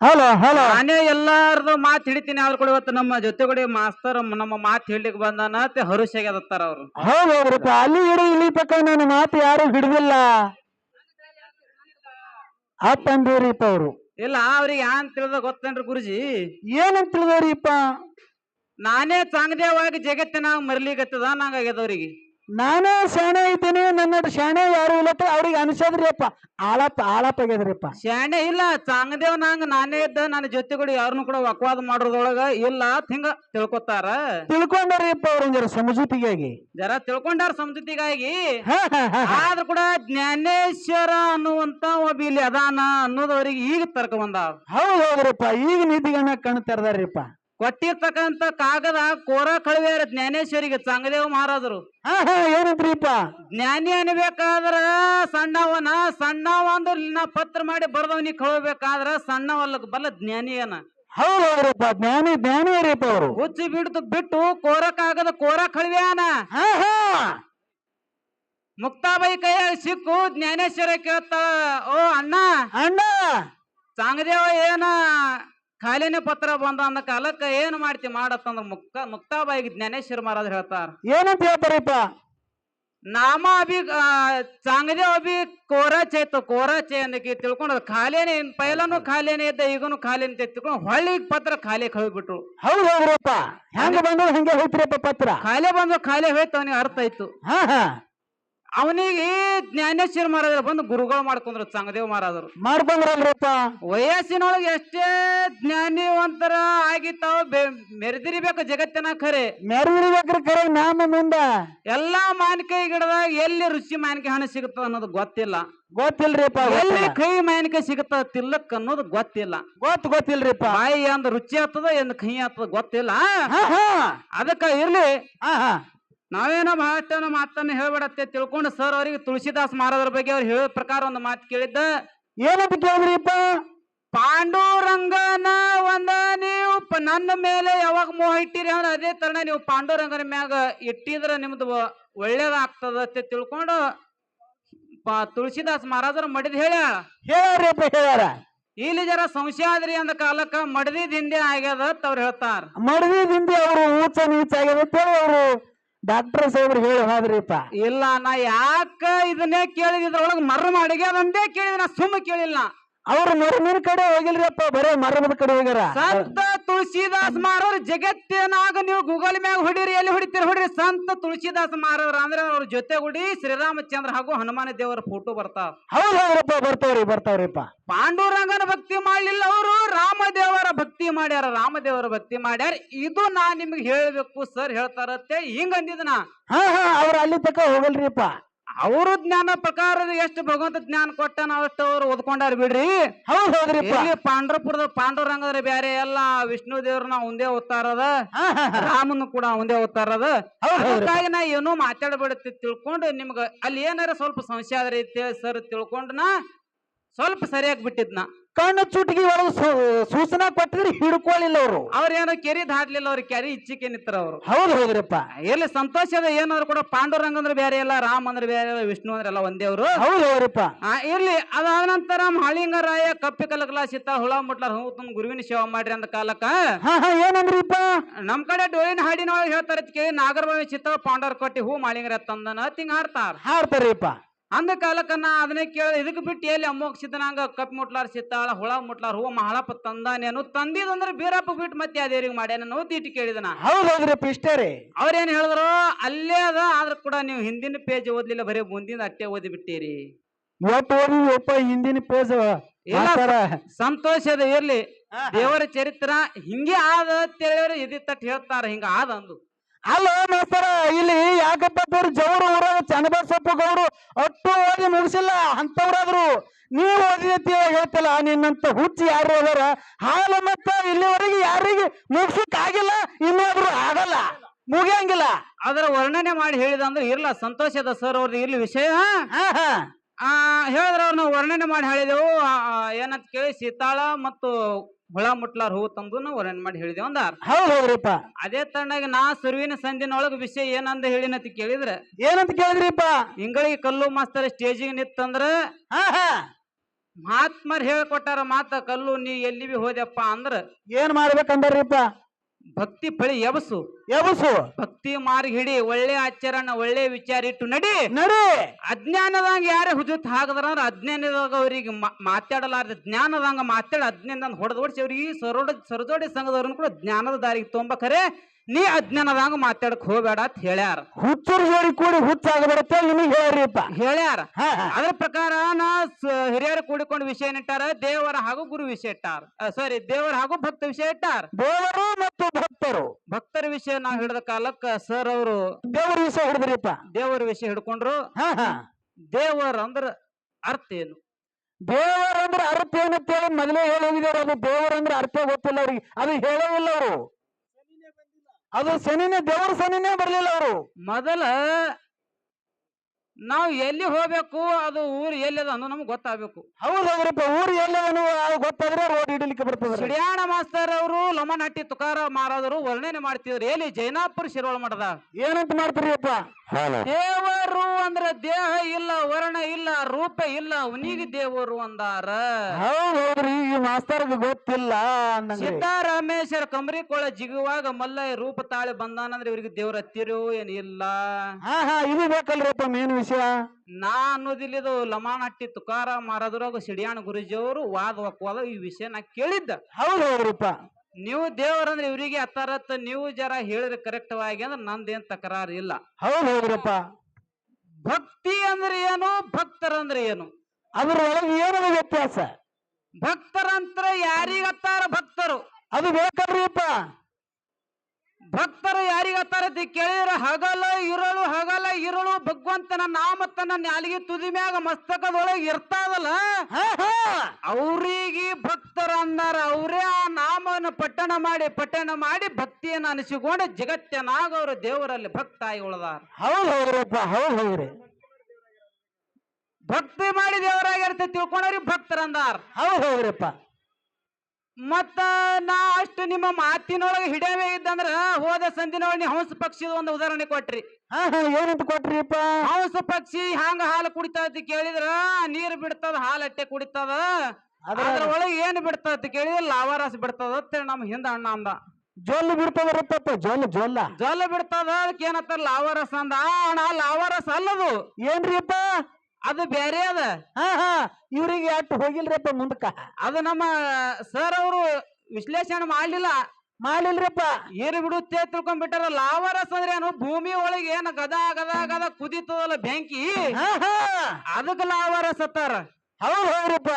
Hello hello. ನಾನೇ ಎಲ್ಲಾರ್ದು ಮಾತ್ ಹಿಡಿತೀನಿ ಅವ್ರ ಕೂಡ ಇವತ್ತು ನಮ್ಮ ಜೊತೆಗೂಡಿ ಮಾಸ್ತರ್ ನಮ್ಮ ಮಾತ್ ಹೇಳಿಕ್ ಬಂದಾನ ಅಂತ ಹರುಷಾಗ್ಯದತ್ತಾರ ಅವ್ರು. ಹೌದು ಹೌದ್ರಪ್ಪ ಅಲ್ಲಿ ಹಿಡಿ ಇಲ್ಲಿ ಪಕ್ಕ ನನ್ನ ಮಾತು ಯಾರು ಹಿಡಿದಿಲ್ಲ. ಅಪ್ಪ ಅವರು. ಇಲ್ಲ ಅವ್ರಿಗೆ ಯಾನ್ ತಿಳಿದ ಗೊತ್ತೇನ್ರಿ ಗುರುಜಿ? ಏನಂತ ತಿಳಿದವ್ರಿಪ್ಪ ನಾನೇ ಚಾಂಗದೇವಾಗಿ ಜಗತ್ತಿನ ಮರ್ಲಿಗತ್ತದ ನಂಗಾಗ್ಯದ ಅವ್ರಿಗೆ. ನಾನೇ ಶಾಣೆ ಇದ್ದೀನಿ ನನ್ನ ಶಾಣೆ ಯಾರು ಇಲ್ಲತ್ತ ಅವ್ರಿಗೆ ಅನ್ಸದ್ರಿಪ್ಪ ಆಳಪ್ಪ ಆಳಪ್ಪ ಆಗ್ಯದ್ರಿಪ್ಪ. ಶಾಣೆ ಇಲ್ಲ ಚಾಂಗದೇವ್ ನಂಗ ನಾನೇ ಇದ್ದ ನನ್ನ ಜೊತೆಗಳು ಯಾರನ್ನು ಕೂಡ ವಕವಾದ ಮಾಡೋದ್ರೊಳಗ ಇಲ್ಲ ಅಂತ ಹಿಂಗ ತಿಳ್ಕೊತಾರ. ತಿಳ್ಕೊಂಡಾರಿಪ್ಪ ಅವ್ರ ಜರ ಸಮಜೂತಿಗಾಗಿ. ಜರ ತಿಳ್ಕೊಂಡಾರ ಸಮಜೂತಿಗಾಗಿ. ಆದ್ರ. ಕೂಡ ಜ್ಞಾನೇಶ್ವರ ಅನ್ನುವಂತ ಒಬ್ಬ ಇಲ್ಲಿ ಅದಾನ ಅನ್ನೋದು ಅವ್ರಿಗೆ ಈಗ ತರ್ಕ ಬಂದಾವ. ಹೌದ್ ಹೌದ್ರಪ್ಪ ಈಗ ನೀತಿಗಣ್ಣ ಕಣ್ ತೆರೆದಾರಿಪ್ಪ ಕೊಟ್ಟಿರ್ತಕ್ಕಂತ ಕಾಗದ ಕೋರ ಕಳುವೆ ಜ್ಞಾನೇಶ್ವರಿಗೆ ಚಂಗದೇವ ಮಹಾರಾಜರು. ಏನಂತ್ರಿಪ್ಪ ಜ್ಞಾನಿ ಅನ್ಬೇಕಾದ್ರ ಸಣ್ಣವನ ಸಣ್ಣವ ಅಂದ್ರೆ ನಾ ಪತ್ರ ಮಾಡಿ ಬರ್ದವನಿಗೆ ಕಳ್ಬೇಕಾದ್ರ ಸಣ್ಣವಲ್ಲ ಬಲ್ಲ ಜ್ಞಾನಿಯನ. ಹೌದ್ ಹೌದ್ರಪ್ಪ ಜ್ಞಾನಿ ಜ್ಞಾನಿ ರೀಪ ಅವರು. ಹುಚ್ಚಿ ಬಿಡ್ತು ಬಿಟ್ಟು ಕೋರ ಕಾಗದ ಕೋರ ಕಳುವೆಯನ. ಮುಕ್ತಾಬಾಯಿ ಕೈಯಾಗ ಸಿಕ್ಕು ಜ್ಞಾನೇಶ್ವರ ಕೇಳ್ತಾಳ ಓ ಅಣ್ಣ ಅಣ್ಣ ಚಾಂಗದೇವ ಏನ ಖಾಲಿನೇ ಪತ್ರ ಬಂದ ಅಂದ ಕಾಲಕ್ಕ ಏನ್ ಮಾಡ್ತಿ ಮಾಡತ್ತಂದ್ರ ಮುಕ್ತ ಮುಕ್ತಾಬಾಯಿಗೆ ಜ್ಞಾನೇಶ್ವರ ಮಹಾರಾಜ್ ಹೇಳ್ತಾರ. ಏನಂತ ಹೇಳ್ತಾರಪ್ಪ? ನಾಮ ಅಭಿ ಚಾಂಗದೇವ್ ಅಭಿ ಕೋರಾಚೆ ಇತ್ತು ಕೋರಾಚೆ ಅನ್ನಕ್ಕೆ ತಿಳ್ಕೊಂಡು ಖಾಲಿನೇ ಪೈಲನು ಖಾಲಿನೇ ಇದ್ದ ಈಗನು ಖಾಲಿ ಅಂತ ತಿಳ್ಕೊಂಡು ಹೊಳ್ಳಿ ಪತ್ರ ಖಾಲಿ ಕಳ್ಬಿಟ್ರು ಹೌದು ಹೌದ್ರಪ್ಪ. ಹೆಂಗ ಬಂದ್ರು ಹಂಗೆ ಹೋಯ್ತಿರಪ್ಪ ಪತ್ರ? ಖಾಲಿ ಬಂದ್ರು ಖಾಲಿ ಹೋಯ್ತು ಅವನಿಗೆ ಅರ್ಥ ಆಯ್ತು. ಹಾ ಹಾ. ಅವನಿಗೆ ಜ್ಞಾನೇಶ್ವರ ಮಹಾರಾಜರು ಬಂದು ಗುರುಗಳು ಮಾಡ್ಕೊಂಡ್ರು ಸಂಗದೇವ್ ಮಹಾರಾಜರು. ಮಾಡ್ಕೊಂಡ್ರಲ್ರಪ್ಪ? ವಯಸ್ಸಿನೊಳಗೆ ಎಷ್ಟೇ ಜ್ಞಾನಿವಂತರ ಆಗಿತ್ತಾವ ಮೆರೆದಿರಿಬೇಕು ಜಗತ್ತಿನ ಖರೆ ಮೆರವಣಿಗೆ ಖರೆ ನಾಮ ಮುಂದ. ಎಲ್ಲಾ ಮಾನಿಕೆ ಗಿಡದಾಗ ಎಲ್ಲಿ ರುಚಿ ಮಾನಿಕೆ ಹಣ್ಣು ಸಿಗುತ್ತದ ಅನ್ನೋದು ಗೊತ್ತಿಲ್ಲ. ಗೊತ್ತಿಲ್ರಿಪ್ಪ ಎಲ್ಲಿ ಕೈ ಮಾನಿಕೆ ಸಿಗುತ್ತದ ತಿಲ್ಲಕ್ ಅನ್ನೋದು ಗೊತ್ತಿಲ್ಲ. ಗೊತ್ತ ಗೊತ್ತಿಲ್ರಿಪ್ಪ. ಬಾಯಿ ಅಂದ್ ರುಚಿ ಆಗ್ತದ ಎಂದ್ ಕೈ ಆತದ ಗೊತ್ತಿಲ್ಲ. ಅದಕ್ಕ ಇರ್ಲಿ. ನಾವೇನೋ ಬಹಳಷ್ಟೇನೋ ಮಾತನ್ನ ಹೇಳ್ಬೇಡತ್ತೆ ತಿಳ್ಕೊಂಡು ಸರ್ ಅವರಿಗೆ ತುಳಸಿದಾಸ್ ಮಹಾರಾಜರ ಬಗ್ಗೆ ಅವ್ರು ಹೇಳೋ ಪ್ರಕಾರ ಒಂದು ಮಾತು ಕೇಳಿದ್ದ. ಏನಂತ ಕೇಳಿದ್ರಿಪ್ಪ? ಪಾಂಡುರಂಗನ ಒಂದ ನೀವು ನನ್ನ ಮೇಲೆ ಯಾವಾಗ ಮೋಹ ಇಟ್ಟಿರಿ ಅಂದ್ರೆ ಅದೇ ತರ ನೀವು ಪಾಂಡುರಂಗನ ಮ್ಯಾಗ ಇಟ್ಟಿದ್ರ ನಿಮ್ದು ಒ- ಒಳ್ಳೇದಾಗ್ತದ ಅಂತ ತಿಳ್ಕೊಂಡು ತುಳಸಿದಾಸ್ ಮಹಾರಾಜರು ಮಡಿದ್ ಹೇಳ್ಯಾಳ ಹೇಳ್ಯಾರಪ್ಪ ಹೇಳ್ಯಾರ. ಇಲ್ಲಿ ಜರ ಸಂಶಯ ಆದ್ರಿ ಅಂದ ಕಾಲಕ್ಕ ಮಡದಿ ದಿಂದೆ ಆಗ್ಯದ ಅಂತ ಅವ್ರು ಹೇಳ್ತಾರ. ಮಡದಿದಿಂದ ಅವರು ಊಚ ನೀಚ ಆಗ್ಯದ ಅವರು ಡಾಕ್ಟರ್ ಸಾಹೇಬ್ರು ಹೇಳಿ ಹೋದ್ರಿಪ್ಪ. ಇಲ್ಲ, ನಾ ಯಾಕ ಇದನ್ನೇ ಕೇಳಿದ ಇದ್ರೊಳಗ ಮಾಡಿಗೆ ಅದಂದೇ ಕೇಳಿದ, ನಾ ಸುಮ್ಮ ಕೇಳಿಲ್ಲ ಅವ್ರು ನೀರ್ ಕಡೆ ಹೋಗಿಲ್ರಿಪ್ಪ ಬರೇ ಮರದ ಕಡೆ ಹೋಗ್ಯಾರ. ಸಂತ ತುಳಸಿದಾಸ್ ಮಾರೋರ್ ಜಗತ್ತಿನಾಗ ನೀವು ಗೂಗಲ್ ಮ್ಯಾಗ ಹೊಡಿರಿ ಎಲ್ಲಿ ಹೊಡಿತೀರಿ ಹೊಡಿರಿ? ಸಂತ ತುಳಸಿದಾಸ್ ಮಾರೋರ್ ಅಂದ್ರೆ ಅವ್ರ ಜೊತೆಗೂಡಿ ಶ್ರೀರಾಮಚಂದ್ರ ಹಾಗೂ ಹನುಮಾನ ದೇವರ ಫೋಟೋ ಬರ್ತಾವ. ಹೌದ್ ಹೌದ್ರಪ್ಪ ಬರ್ತಾವ್ರಿ ಬರ್ತಾವ್ರಿಪ್ಪ. ಪಾಂಡುರಂಗನ ಭಕ್ತಿ ಮಾಡ್ಲಿಲ್ಲ ಅವರು ರಾಮದೇವರ ಭಕ್ತಿ ಮಾಡ್ಯಾರ ರಾಮದೇವರ ಭಕ್ತಿ ಮಾಡ್ಯಾರ. ಇದು ನಾ ನಿಮ್ಗೆ ಹೇಳ್ಬೇಕು ಸರ್ ಹೇಳ್ತಾರತ್ತೆ ಹಿಂಗ ನಾ. ಹಾ ಹಾ ಅವ್ರ ಅಲ್ಲಿ ತಕ ಹೋಗಲ್ರಿಪ್ಪ ಅವರು ಜ್ಞಾನ ಪ್ರಕಾರ ಎಷ್ಟು ಭಗವಂತ ಜ್ಞಾನ ಕೊಟ್ಟನ ಅಷ್ಟು ಅವ್ರು ಓದ್ಕೊಂಡಾರ ಬಿಡ್ರಿ ಹೌದು ಹೌದ್ರಿ ಇಲ್ಲಿ ಪಾಂಡ್ರಪುರದ ಪಾಂಡುರಂಗದ್ರೆ ಬ್ಯಾರೆ ಎಲ್ಲ ವಿಷ್ಣು ದೇವ್ರನ್ನ ಒಂದೇ ಓದ್ತಾರದ. ರಾಮನ್ ಕೂಡ ಒಂದೇ ಓದ್ತಾರದ. ಅದಕ್ಕಾಗಿ ನಾ ಏನೋ ಮಾತಾಡಬೇಡತ್ತೆ ತಿಳ್ಕೊಂಡು ನಿಮ್ಗ ಅಲ್ಲಿ ಏನಾರ ಸ್ವಲ್ಪ ಸಮಸ್ಯೆ ಆದ್ರೆ ಸರ್ ತಿಳ್ಕೊಂಡು ನಾ ಸ್ವಲ್ಪ ಸರಿಯಾಗಿ ಬಿಟ್ಟಿದ್ನ ಕಣ್ಣು ಚುಟ್ಗಿ ಒಳಗೆ ಸೂಚನಾ ಕೊಟ್ಟಿದ್ರೆ ಹಿಡ್ಕೊಳ್ಳಿಲ್ಲ ಅವರು. ಅವ್ರೇನೋ ಕೆರಿ ದಾಟ್ಲಿಲ್ಲ ಅವ್ರ ಕೆರಿ ಇಚ್ಚಿಕೆ ನಿತ್ರ ಅವರು. ಹೌದು ಹೌದ್ರಪ್ಪ. ಎಲ್ಲಿ ಸಂತೋಷದ ಏನಾದ್ರು ಕೂಡ ಪಾಂಡುರಂಗ ಅಂದ್ರೆ ಬೇರೆ ಎಲ್ಲ ರಾಮ್ ಅಂದ್ರೆ ಬೇರೆ ಎಲ್ಲ ವಿಷ್ಣು ಅಂದ್ರೆ ಎಲ್ಲ ಒಂದೇ ಅವರು. ಹೌದು ಹೌದ್ರಪ್ಪ. ಆ, ಇರ್ಲಿ ಅದಾದ ನಂತರ ಹಳಿಂಗರಾಯ ಕಪ್ಪಿ ಕಲಕಲ ಸಿತ್ತ ಹುಳ ಮುಟ್ಲಾರ ಹೂ ತುಂಬ ಗುರುವಿನ ಸೇವಾ ಮಾಡ್ರಿ ಅಂದ ಕಾಲಕ್ಕ. ಹಾ ಹಾ ಏನಂದ್ರಿಪ್ಪ? ನಮ್ ಕಡೆ ಡೋಳಿನ ಹಾಡಿನೊಳಗೆ ಹೇಳ್ತಾರ ಕೇಳಿ ನಾಗರಬಾವಿ ಚಿತ್ತ ಪಾಂಡವರ್ ಕೊಟ್ಟಿ ಹೂ ಮಾಳಿಂಗರ ತಂದನ ತಿಂಗ್ ಹಾಡ್ತಾರ. ಹಾಡ್ತಾರಿಪ್ಪ ಅಂದ ಕಾಲಕ್ಕ ನಾ ಅದನ್ನೇ ಕೇಳಿದೆ ಇದಕ್ಕೆ ಬಿಟ್ಟು ಎಲ್ಲಿ ಅಮ್ಮೋಗ್ ಸಿದ್ದನಾಂಗ ಕಪ್ ಮುಟ್ಲಾರ ಸಿತ್ತಾಳ ಹುಳ ಮುಟ್ಲಾರ ಹೂವ ಮಹಾಳಪ್ಪ ತಂದಾನೇನು ತಂದಿದಂದ್ರೆ ಬೀರಪ್ಪ ಬಿಟ್ಟು ಮತ್ತೆ ಅದೇರಿಗೆ ಮಾಡ್ಯಾನ ತೀಟಿ ಕೇಳಿದನ ಹೌದ್ ಹೌದ್ರಪ್ಪ ಇಷ್ಟೇ ರೀ. ಅವ್ರೇನ್ ಹೇಳಿದ್ರು ಅಲ್ಲೇ ಅದ ಆದ್ರ ಕೂಡ ನೀವು ಹಿಂದಿನ ಪೇಜ್ ಓದ್ಲಿಲ್ಲ ಬರೀ ಮುಂದಿನ ಅಟ್ಟೆ ಓದಿ ಬಿಟ್ಟಿರಿ. ಒಟ್ಟು ಓದಿ ಒಪ್ಪ ಹಿಂದಿನ ಪೇಜ್ ಸಂತೋಷದ ಇರ್ಲಿ. ದೇವರ ಚರಿತ್ರ ಹಿಂಗೆ ಆದ ತಿಳಿಯವ್ರು ಇದಿ ತಟ್ಟು ಹೇಳ್ತಾರ ಹಿಂಗ ಆದ ಅಂದು. ಅಲ್ಲ ಮಾಸ್ತರ ಇಲ್ಲಿ ಯಾಕಪ್ಪ ಜವರು ಊರಾಗ ಚನ್ನಬಸಪ್ಪ ಗೌರು ಅಟ್ಟು ಓದಿ ಮುಗಿಸಿಲ್ಲ ಅಂತವ್ರಾದ್ರು ನೀವು ಓದಿ ಅಂತ ಹೇಳಿ ಹೇಳ್ತಿಲ್ಲ ನಿನ್ನಂತ ಹುಚ್ಚಿ ಯಾರು ಅದಾರ? ಹಾಲ ಮತ್ತ ಇಲ್ಲಿವರೆಗೆ ಯಾರಿಗೆ ಮುಗಿಸಕ್ ಆಗಿಲ್ಲ ಇನ್ನಾದ್ರೂ ಆಗಲ್ಲ. ಮುಗಿಯಂಗಿಲ್ಲ. ಅದರ ವರ್ಣನೆ ಮಾಡಿ ಹೇಳಿದ ಅಂದ್ರೆ ಇರ್ಲ ಸಂತೋಷದ ಸರ್ ಅವ್ರದ್ದು ಇರ್ಲಿ ವಿಷಯ. ಆ ಹೇಳಿದ್ರ ಅವ್ರನ್ನ ವರ್ಣನೆ ಮಾಡಿ ಹೇಳಿದೆವು. ಏನಂತ ಕೇಳಿ ಸೀತಾಳ ಮತ್ತು ಹುಳ ಮುಟ್ಲಾರ್ ಹೂ ತಂದು ನಾವು ವರ್ಣನೆ ಮಾಡಿ ಹೇಳಿದೆವು ಅಂದ ಹೌದ್ ಹೌದ್ರಿಪ್ಪ. ಅದೇ ತಣ್ಣಗೆ ನಾ ಸುರುವಿನ ಸಂದಿನೊಳಗ ವಿಷಯ ಏನಂದ ಹೇಳಿನಂತ ಕೇಳಿದ್ರೆ ಏನಂತ ಕೇಳಿದ್ರಿಪ್ಪ? ಹಿಂಗಳಿಗೆ ಕಲ್ಲು ಮಾಸ್ತರ್ ಸ್ಟೇಜಿಗೆ ನಿತ್ತಂದ್ರ ಹಾ ಹಾ. ಮಹಾತ್ಮರ್ ಹೇಳ್ಕೊಟ್ಟಾರ ಮಾತ ಕಲ್ಲು ನೀ ಎಲ್ಲಿ ಬಿ ಹೋದ್ಯಪ್ಪ ಅಂದ್ರ ಏನ್ ಮಾಡ್ಬೇಕಂದಾರಿಪ್ಪ ಭಕ್ತಿ ಪಳಿ ಎಬಸು. ಎಬಸು. ಭಕ್ತಿ ಮಾರ್ಗ ಹಿಡಿ ಒಳ್ಳೆ ಆಚರಣ ಒಳ್ಳೆ ವಿಚಾರ ಇಟ್ಟು ನಡಿ. ನಡಿ. ಅಜ್ಞಾನದಂಗ ಯಾರೇ ಹುಜುತ್ ಹಾಕದ್ರ ಅಂದ್ರೆ ಅಜ್ಞಾನದಾಗ ಅವ್ರಿಗೆ ಮಾತಾಡಲಾರ್ದ ಜ್ಞಾನದಂಗ ಮಾತಾಡಿ ಅಜ್ಞಾನದ ಹೊಡೆದ್ ಹೊಡಿಸಿ ಅವ್ರಿಗೆ ಸರೋಡ ಸರಜೋಡಿ ಸಂಘದವ್ರನ್ನ ಕೂಡ ಜ್ಞಾನದ ದಾರಿಗೆ ತೊಂಬ ಖರೆ ನೀ ಅಜ್ಞಾನದಾಗ ಮಾತಾಡಕ್ ಹೋಗ್ಬೇಡ ಅಂತ ಹೇಳ್ಯಾರ. ಹುಚ್ಚರ ಜೋಡಿ ಕೂಡಿ ಹುಚ್ಚಾಗಬಿಡತ್ತೆ ನಿಮಗೆ ಹೇಳ್ರಿಪ್ಪ. ಹೇಳ್ಯಾರ. ಅದ್ರ ಪ್ರಕಾರ ನಾ ಹಿರಿಯರು ಕೂಡಿಕೊಂಡು ವಿಷಯ ಇಟ್ಟಾರ? ದೇವರ ಹಾಗೂ ಗುರು ವಿಷಯ ಇಟ್ಟಾರ. ಸಾರಿ ದೇವರ ಹಾಗೂ ಭಕ್ತ ವಿಷಯ ಇಟ್ಟಾರ. ದೇವರು ಮತ್ತು ಭಕ್ತರು. ಭಕ್ತರ ವಿಷಯ ನಾವು ಹಿಡಿದ ಕಾಲಕ್ಕ ಸರ್ ಅವರು ದೇವರ ವಿಷಯ ಹಿಡಿದ್ರಿಪ್ಪ ದೇವರ ವಿಷಯ ಹಿಡ್ಕೊಂಡ್ರು. ಹಾ ಹಾ. ದೇವರ ಅಂದ್ರ ಅರ್ಥ ಏನು? ದೇವರ ಅಂದ್ರ ಅರ್ಥ ಏನು ಏನಂತೇಳಿ ಮೊದಲೇ ಹೇಳಿ ಅದು. ಅದು ದೇವರಂದ್ರ ಅರ್ಥ ಗೊತ್ತಿಲ್ಲ ಅವ್ರಿಗೆ. ಅದು ಹೇಳೋದಿಲ್ಲ ಅವರು. ಅದು ಶನಿನೇ ದೇವರ ಶನಿನೇ ಬರ್ಲಿಲ್ಲ ಅವರು. ಮೊದಲ ನಾವು ಎಲ್ಲಿ ಹೋಗ್ಬೇಕು ಅದು ಊರು ಎಲ್ಲಿದೆ ಅನ್ನೋ ನಮ್ಗೆ ಗೊತ್ತಾಗಬೇಕು. ಹೌದು ಹೌದ್ರಪ್ಪ ಊರು ಎಲ್ಲವನು ಗೊತ್ತಾದ್ರೆ ರೋಡ್ ಹಿಡಿಲಿಕ್ಕೆ ಬರ್ತದೆ ಸಿಡಿಯಾಣ ಮಾಸ್ತರ್ ಅವರು ಲಮನಹಟ್ಟಿ ತುಕಾರ ಮಾರಾದರು ವರ್ಣನೆ ಮಾಡ್ತಿದ್ರು ಎಲ್ಲಿ ಜೈನಾಪುರ ಶಿರೋಳ ಮಠದ? ಏನಂತ ಮಾಡ್ತೀರಿಯಪ್ಪ? ದೇವರು ಅಂದ್ರೆ ದೇಹ ಇಲ್ಲ ವರ್ಣ ಇಲ್ಲ ರೂಪ ಇಲ್ಲ ಅವನಿಗೆ ದೇವರು ಅಂದಾರ. ಹೌದ್ ಹೌದ್ರಿ ಈ ಮಾಸ್ತರ್ಗೆ ಗೊತ್ತಿಲ್ಲ ಸಿದ್ದಾರಾಮೇಶ್ವರ ಸಿದ್ದರಾಮೇಶ್ವರ ಕಂಬರಿಕೊಳ ಜಿಗುವಾಗ ಮಲ್ಲಯ್ಯ ರೂಪ ತಾಳಿ ಬಂದಾನಂದ್ರೆ ಇವ್ರಿಗೆ ದೇವ್ರ ಹತ್ತಿರೋ ಏನಿಲ್ಲ ಹಾ ಹಾ ಇದು ಬೇಕಲ್ರಿಪ್ಪ ಮೇನ್ ವಿಷಯ ನಾ ಅನ್ನೋದಿಲ್ಲಿದು ಲಮಾನಟ್ಟಿ ತುಕಾರ ಮಾರದ್ರಾಗ ಸಿಡಿಯಾಣ ಗುರುಜಿಯವರು ವಾದ ವಕ್ವಾದ ಈ ವಿಷಯ ನಾ ಕೇಳಿದ್ದ. ಹೌದು ಹೌದ್ರಿಪ್ಪ. ನೀವು ದೇವರಂದ್ರೆ ಇವರಿಗೆ ಹತ್ತಾರತ್ತ ನೀವು ಜರ ಹೇಳಿದ್ರೆ ಕರೆಕ್ಟ್ ಆಗಿ ಅಂದ್ರೆ ನಂದೇನ್ ತಕರಾರು ಇಲ್ಲ. ಹೌದು ಹೌದ್ರಪ್ಪ. ಭಕ್ತಿ ಅಂದ್ರೆ ಏನು ಭಕ್ತರಂದ್ರೆ ಏನು? ಅದ್ರೊಳಗೆ ಏನದ ವ್ಯತ್ಯಾಸ? ಭಕ್ತರಂತ್ರ ಯಾರಿಗತ್ತಾರ ಭಕ್ತರು? ಅದು ಬೇಕಲ್ರಿಪ್ಪ ಭಕ್ತರು ಯಾರಿಗತ್ತಾರ ಅಂತ ಕೇಳಿದ್ರೆ ಹಗಲ ಇರಳು ಹಗಲ ಇರಳು ಭಗವಂತನ ನಾಮ ತನ್ನ ನಾಲಿಗೆ ತುದಿ ಮ್ಯಾಗ ಮಸ್ತಕದೊಳಗೆ ಇರ್ತಾವಲ್ಲ? ಅವ್ರಿಗೆ ಭಕ್ತರ ಅಂದಾರ ಅವರೇ ಆ ನಾಮವನ್ನು ಪಟ್ಟಣ ಮಾಡಿ ಪಟ್ಟಣ ಮಾಡಿ ಭಕ್ತಿಯನ್ನು ಅನಿಸಿಕೊಂಡು ಜಗತ್ತನಾಗ ಅವರು ದೇವರಲ್ಲಿ ಭಕ್ತ ಆಗಿ ಉಳದಾರ ಹೌದ್ ಹೌದ್ರಪ್ಪ ಹೌದ್ ಹೌದ್ರಿ. ಭಕ್ತಿ ಮಾಡಿ ದೇವರಾಗಿರುತ್ತೆ ತಿಳ್ಕೊಂಡ್ರಿ ಭಕ್ತರ ಅಂದಾರ. ಹೌದ್ ಹೌದ್ರಪ್ಪ. ಮತ್ತ ನಾ ಅಷ್ಟು ನಿಮ್ಮ ಮಾತಿನೊಳಗೆ ಹಿಡವೇ ಇದ್ದಂದ್ರ ಹೋದ ಸಂದಿನೊಳಗೆ ಹಂಸ ಪಕ್ಷಿದ ಒಂದು ಉದಾಹರಣೆ ಕೊಟ್ರಿ. ಹಾ ಹಾ ಏನಂತ ಕೊಟ್ರಿಪ್ಪ? ಹಂಸ ಪಕ್ಷಿ ಹ್ಯಾಂಗ ಹಾಲು ಕುಡಿತೈತಿ ಕೇಳಿದ್ರ ನೀರ್ ಬಿಡ್ತದ ಹಾಲು ಅಟ್ಟೆ ಕುಡಿತದ. ಅದ್ರ ಏನು ಒಳಗೆ ಏನ್ ಬಿಡ್ತೈತಿ ಕೇಳಿದ್ರ ಲಾವಾರಸ ಬಿಡ್ತದ ಅಂತ ನಮ್ ಹಿಂದ ಅಣ್ಣ ಅಂದ. ಜೊಲ್ಲು ಬಿಡ್ತದ ಜೊಲ್ಲು ಜೊಲ್ಲ. ಜೊಲ್ಲು ಬಿಡ್ತದ ಅದಕ್ಕೆ ಏನತ್ತ ಲಾವಾರಸ್ ಅಂದ. ಅಣ್ಣ ಲಾವಾರಸ್ ಅಲ್ಲದು. ಏನ್ರಿಪ್ಪ? ಅದು ಬೇರೆ ಅದ. ಹಾ ಹಾ. ಇವ್ರಿಗೆ ಅಟ್ಟು ಹೋಗಿಲ್ರಿಪ್ಪ ಮುಂದಕ್ಕ? ಅದು ನಮ್ಮ ಸರ್ ಅವರು ವಿಶ್ಲೇಷಣೆ ಮಾಡ್ಲಿಲ್ಲ. ಮಾಡಿಲ್ರಿಪ್ಪ ಏನು ಬಿಡುತ್ತೆ ತಿಳ್ಕೊಂಡ್ಬಿಟ್ಟಾರ ಲಾವಾರಸ್ ಅಂದ್ರೆ ಏನು ಭೂಮಿ ಒಳಗೆ ಏನ ಗದ ಗದ ಗದ ಕುದಿತದಲ್ಲ ಬೆಂಕಿ? ಹಾ ಹಾ. ಅದಕ್ಕೆ ಲಾವಾರಸ್ ಅತ್ತಾರ ಹೌದು ಹೌದ್ರಪ್ಪ.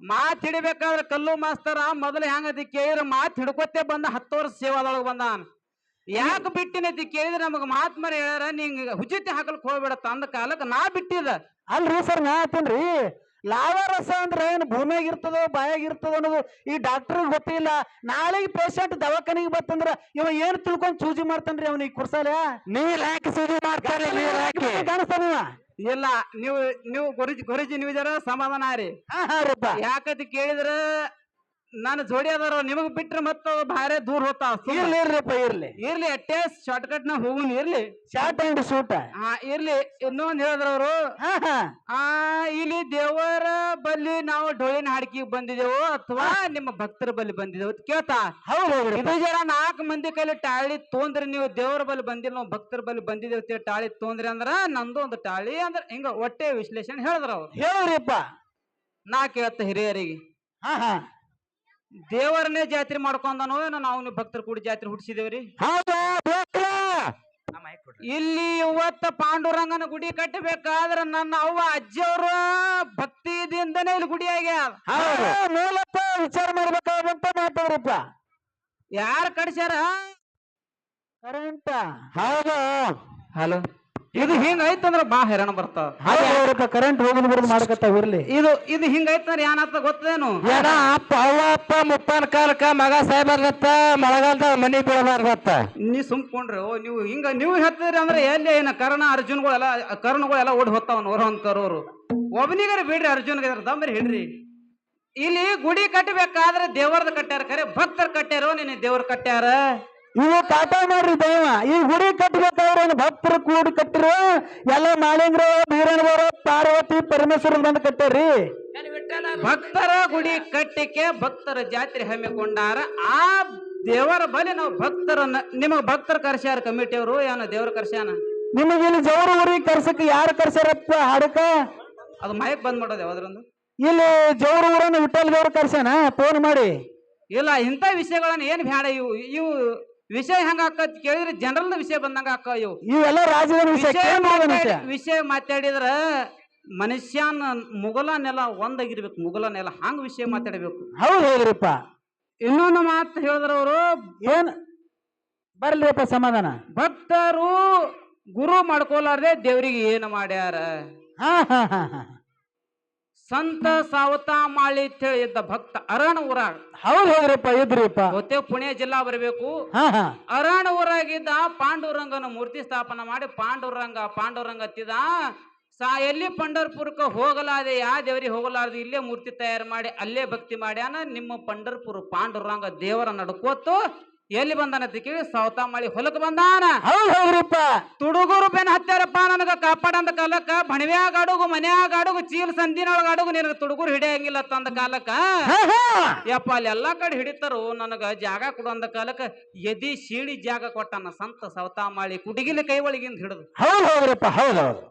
ಮಾತ್ ಹಿಡಿಬೇಕಾದ್ರೆ ಕಲ್ಲು ಮಾಸ್ತರ ಮೊದಲು ಹೆಂಗದಿ ಕೇಳಿದ್ರೆ ಮಾತ್ ಹಿಡ್ಕೊತೇ ಬಂದ ಹತ್ತು ವರ್ಷ ಸೇವಾದೊಳಗೆ ಬಂದಾನ. ಯಾಕೆ ಬಿಟ್ಟಿನೈತಿ ಕೇಳಿದ್ರೆ ನಮಗೆ ಮಹಾತ್ಮರ ಹೇಳ್ಯಾರ ನಿಂಗ ಹುಚಿತಿ ಹಾಕಲಿಕ್ಕೆ ಹೋಗ್ಬೇಡ ತಂದ ಕಾಲಕ್ಕೆ ನಾ ಬಿಟ್ಟಿದ ಅಲ್ರಿ ಸರ್ ನಾ ಹೇಳ್ತೇನ್ರಿ ಲಾವಾರಸ ಅಂದ್ರೆ ಏನು ಭೂಮಿಯಾಗ ಇರ್ತದೋ ಬಾಯಾಗ ಇರ್ತದೋ ಅನ್ನೋದು ಈ ಡಾಕ್ಟರ್ ಗೊತ್ತಿಲ್ಲ. ನಾಳೆಗೆ ಪೇಷಂಟ್ ದವಾಖಾನಿಗೆ ಬತ್ತಂದ್ರ ಇವ ಏನ್ ತಿಳ್ಕೊಂಡ್ ಸೂಜಿ ಮಾಡ್ತಾನ್ರಿ ಈ ಕುರ್ಸಾಲ ನೀರ್ ಹಾಕಿ ಸೂಜಿ ಮಾಡ್ತಾರೆ ನೀರ್ ಹಾಕಿ ಕಾಣಿಸ್ತಾನ ಇಲ್ಲ. ನೀವು ನೀವು ಗುರುಜಿ ಗುರುಜಿ ನೀವು ಜರ ಸಮಾಧಾನ ರೀ ಹಾ ಹಾ ರೀಪ್ಪ ಯಾಕಂತ ಕೇಳಿದ್ರ ನನ್ನ ಜೋಡಿ ಅದಾರ ನಿಮಗ್ ಬಿಟ್ರೆ ಮತ್ತ ಭಾರಿ ದೂರ ಹೋತಾವ ಸುಮ್ನೆ. ಇರ್ಲಿ ಇರ್ಲಿಪ್ಪ ಇರ್ಲಿ. ಇರ್ಲಿ ಅಟ್ಟೆ ಶಾರ್ಟ್ ಕಟ್ನ ಹೋಗುನ್ ಇರ್ಲಿ. ಶಾರ್ಟ್ ಅಂಡ್ ಶೂಟ್ ಹಾ ಇರ್ಲಿ. ಇನ್ನೊಂದ್ ಹೇಳಿದ್ರ ಅವರು ಹಾ ಹಾ. ಆ ಇಲ್ಲಿ ದೇವರ ಬಲ್ಲಿ ನಾವು ಡೋಳಿನ ಹಾಡ್ಕಿಗೆ ಬಂದಿದೆವು ಅಥವಾ ನಿಮ್ಮ ಭಕ್ತರ ಬಲ್ಲಿ ಬಂದಿದೆವು ಕೇಳ್ತಾ? ಹೌದು ಇದು ಜರ ನಾಲ್ಕು ಮಂದಿ ಕೈಲಿ ಟಾಳಿ ತೊಂದ್ರೆ ನೀವು ದೇವರ ಬಲ್ಲಿ ಬಂದಿಲ್ಲ ನಾವು ಭಕ್ತರ ಬಲ್ಲಿ ಬಂದಿದ್ದೇವೆ ಟಾಳಿ ತೊಂದ್ರಿ ಅಂದ್ರ ನಂದು ಒಂದು ಟಾಳಿ ಅಂದ್ರ ಹಿಂಗ ಒಟ್ಟೆ ವಿಶ್ಲೇಷಣೆ ಹೇಳಿದ್ರ ಅವ್ರು ಹೇಳ್ರಿಪ್ಪ ನಾ ಕೇಳ್ತ ಹಿರಿಯರಿಗೆ. ಹಾ ಹಾ. ದೇವರನ್ನೇ ಜಾತ್ರೆ ಮಾಡ್ಕೊಂಡನೋ ಏನೋ ನಾವು ನೀವು ಭಕ್ತರು ಕೂಡಿ ಜಾತ್ರೆ ಹುಟ್ಟಿಸಿದೇವ್ರಿ? ಹೌದಾ? ಇಲ್ಲಿ ಇವತ್ತ ಪಾಂಡುರಂಗನ ಗುಡಿ ಕಟ್ಟಬೇಕಾದ್ರೆ ನನ್ನ ಅವ್ವ ಅಜ್ಜಿಯವ್ರ ಭಕ್ತಿದಿಂದನೇ ಇಲ್ಲಿ ಗುಡಿ ಆಗ್ಯಾದ ಹೌದು. ಮೂಲಪ್ಪ ವಿಚಾರ ಮಾಡ್ಬೇಕಾದಂತ ಮಾತಾಡ್ರಿಪ್ಪ. ಯಾರ ಕಡಿಸ್ಯಾರ ಕರೆಂಟ. ಹೌದು. ಹಲೋ. ಇದು ಹಿಂಗ ಐತಂದ್ರ ಬಾ ಹೈರಾಣ ಬರ್ತಾವ ಕರೆಂಟ್ ಹೋಗುದು ಬರೋದು ಮಾಡ್ಕತ್ತಾವ ಇರ್ಲಿ. ಇದು ಇದು ಹಿಂಗ ಐತಂದ್ರ ಏನಾತ ಗೊತ್ತೇನು? ಏನ ಅಪ್ಪ ಅವ್ವ ಅಪ್ಪ ಮುಪ್ಪನ ಕಾಲಕ್ಕ ಮಗ ಸಾಯ್ಬಾರ್ದತ್ತ ಮಳೆಗಾಲದ ಮನಿ ಬೀಳಬಾರ್ದತ್ತ. ನೀ ಸುಮ್ಕೊಂಡ್ರಿ ಓ ನೀವು ಹಿಂಗ ನೀವು ಹತ್ತಿದ್ರಿ ಅಂದ್ರೆ ಎಲ್ಲಿ ಏನ ಕರ್ಣ ಅರ್ಜುನ್ಗಳೆಲ್ಲ ಕರ್ಣಗಳೆಲ್ಲ ಓಡಿ ಹೋಗ್ತಾವ ನೋರೋನ್ ಕರೋರು ಒಬ್ಬನಿಗಾರ ಬಿಡ್ರಿ ಅರ್ಜುನ್ಗೆ ದಮ್ಮರಿ ಹಿಡ್ರಿ. ಇಲ್ಲಿ ಗುಡಿ ಕಟ್ಟಬೇಕಾದ್ರೆ ದೇವರದ ಕಟ್ಟ್ಯಾರ ಖರೆ ಭಕ್ತರ ಕಟ್ಟ್ಯಾರೋ ನಿನ್ನ ದೇವ್ರ ಕಟ್ಟ್ಯಾರ ಇವು ಪಾಠ ಮಾಡ್ರಿ ದೈವ. ಈ ಗುಡಿ ಕಟ್ಟಬೇಕಾದ್ರೆ ಭಕ್ತರು ಕೂಡಿ ಕಟ್ಟಿರ ಎಲ್ಲ ಮಾಳಿಂಗ್ರ ಬೀರಣ್ಣವರ ಪಾರ್ವತಿ ಪರಮೇಶ್ವರ ಬಂದು ಕಟ್ಟಾರ್ರಿ ಭಕ್ತರ ಗುಡಿ ಕಟ್ಟಿಕೆ ಭಕ್ತರ ಜಾತ್ರೆ ಹಮ್ಮಿಕೊಂಡಾರ ಆ ದೇವರ ಬಲಿ ನಾವು ಭಕ್ತರನ್ನ ನಿಮಗೆ ಭಕ್ತರ ಕರ್ಸ್ಯಾರ ಕಮಿಟಿಯವರು ಏನೋ ದೇವರ ಕರ್ಸ್ಯಾನ? ನಿಮಗೆ ಇಲ್ಲಿ ಜವರ ಊರಿಗೆ ಕರ್ಸಕ್ ಯಾರು ಕರ್ಸ್ಯಾರಪ್ಪ ಹಾಡಕ? ಅದು ಮೈಕ್ ಬಂದ್ ಮಾಡೋದು ಯಾವ್ದ್ರಂದು? ಇಲ್ಲಿ ಜವರ ಊರನ್ನ ವಿಠಲ್ ದೇವ್ರ ಕರ್ಸ್ಯಾನ? ಫೋನ್ ಮಾಡಿ. ಇಲ್ಲ ಇಂಥ ವಿಷಯಗಳನ್ನ ಏನ್ ಬ್ಯಾಡ ಇವು ಇವು ವಿಷಯ ಹೆಂಗ ಆಕತ್ ಕೇಳಿದ್ರೆ ಜನರಲ್ ವಿಷಯ ಬಂದಂಗ ಆಕ ಇವು. ಇವೆಲ್ಲ ರಾಜದ ವಿಷಯ ವಿಷಯ ಕೇಂದ್ರದ ವಿಷಯ ಮಾತಾಡಿ- ವಿಷಯ. ಮಾತಾಡಿದ್ರ ಮನುಷ್ಯನ ಮುಗಲ ನೆಲ ಒಂದಾಗಿರ್ಬೇಕು ಮುಗಲ ನೆಲ. ಹಂಗ ವಿಷಯ ಮಾತಾಡಬೇಕು. ಹೌದು ಹೌದ್ರಿಪ್ಪ ಇನ್ನೊಂದು ಮಾತು ಹೇಳಿದ್ರ ಅವರು ಏನ್? ಬರ್ಲಿಪ್ಪ ಸಮಾಧಾನ. ಭಕ್ತರು ಗುರು ಮಾಡ್ಕೊಲಾರ್ದೆ ದೇವರಿಗೆ ಏನು ಮಾಡ್ಯಾರ? ಹಾ ಹಾ ಹಾ ಹಾ. ಸಂತ ಸಾವತ ಮಾಳಿ ಅಂತ ಹೇಳಿ ಇದ್ದ ಭಕ್ತ ಅರಣ ಊರಾಗ. ಹೌದ್ ಹೌದ್ರಿಪ್ಪ ಇದ್ರಿಪ್ಪ. ಗೊತ್ತೇ ಪುಣೆ ಜಿಲ್ಲಾ ಬರಬೇಕು. ಹಾ ಹಾ. ಅರಣ ಊರಾಗಿದ್ದ ಪಾಂಡುರಂಗನ ಮೂರ್ತಿ ಸ್ಥಾಪನೆ ಮಾಡಿ ಪಾಂಡುರಂಗ ಪಾಂಡುರಂಗ ಹತ್ತಿದ. ಸಾ ಎಲ್ಲಿ ಪಂಡರ್ಪುರಕ್ಕೆ ಹೋಗಲಾದೆ ಯಾ ದೇವರಿಗೆ ಹೋಗಲಾರದು ಇಲ್ಲೇ ಮೂರ್ತಿ ತಯಾರು ಮಾಡಿ ಅಲ್ಲೇ ಭಕ್ತಿ ಮಾಡ್ಯಾನ. ನಿಮ್ಮ ಪಂಡರ್ಪುರ ಪಾಂಡುರಂಗ ದೇವರ ನಡ್ಕೋತು ಎಲ್ಲಿ ಬಂದಾನ ಅಂತ ಕೇಳಿ ಸೌತಾಮಳಿ ಹೊಲಕ್ ಬಂದಾನ. ಹೌದ್ ಹೌದ್ರಿಪ್ಪ ತುಡುಗರು ಬೆನ್ ಹತ್ತಾರಪ್ಪ ನನಗ ಕಾಪಾಡಂದ ಕಾಲಕ್ಕ ಬಣವ್ಯಾಗ ಅಡುಗು ಮನ್ಯಾಗ ಅಡುಗು ಚೀಲ ಸಂದಿನೊಳಗ ಅಡುಗು ನಿನಗ ತುಡುಗುರು ಹಿಡಿಯಂಗಿಲ್ಲ ತಂದ ಕಾಲಕ್ಕ. ಯಪ್ಪ ಅಲ್ಲಿ ಎಲ್ಲಾ ಕಡೆ ಹಿಡಿತಾರು ನನಗ ಜಾಗ ಕೊಡು ಅಂದ ಕಾಲಕ್ಕ. ಎದಿ ಶೀಳಿ ಜಾಗ ಕೊಟ್ಟಾನ ಸಂತ ಸೌತಾಮಳಿ ಕುಟಗಿಲಿ ಕೈ ಒಳಗಿಂದ ಹಿಡಿದು. ಹೌದ್ ಹೌದ್ರಿಪ್ಪ ಹೌದ್ ಹೌದು.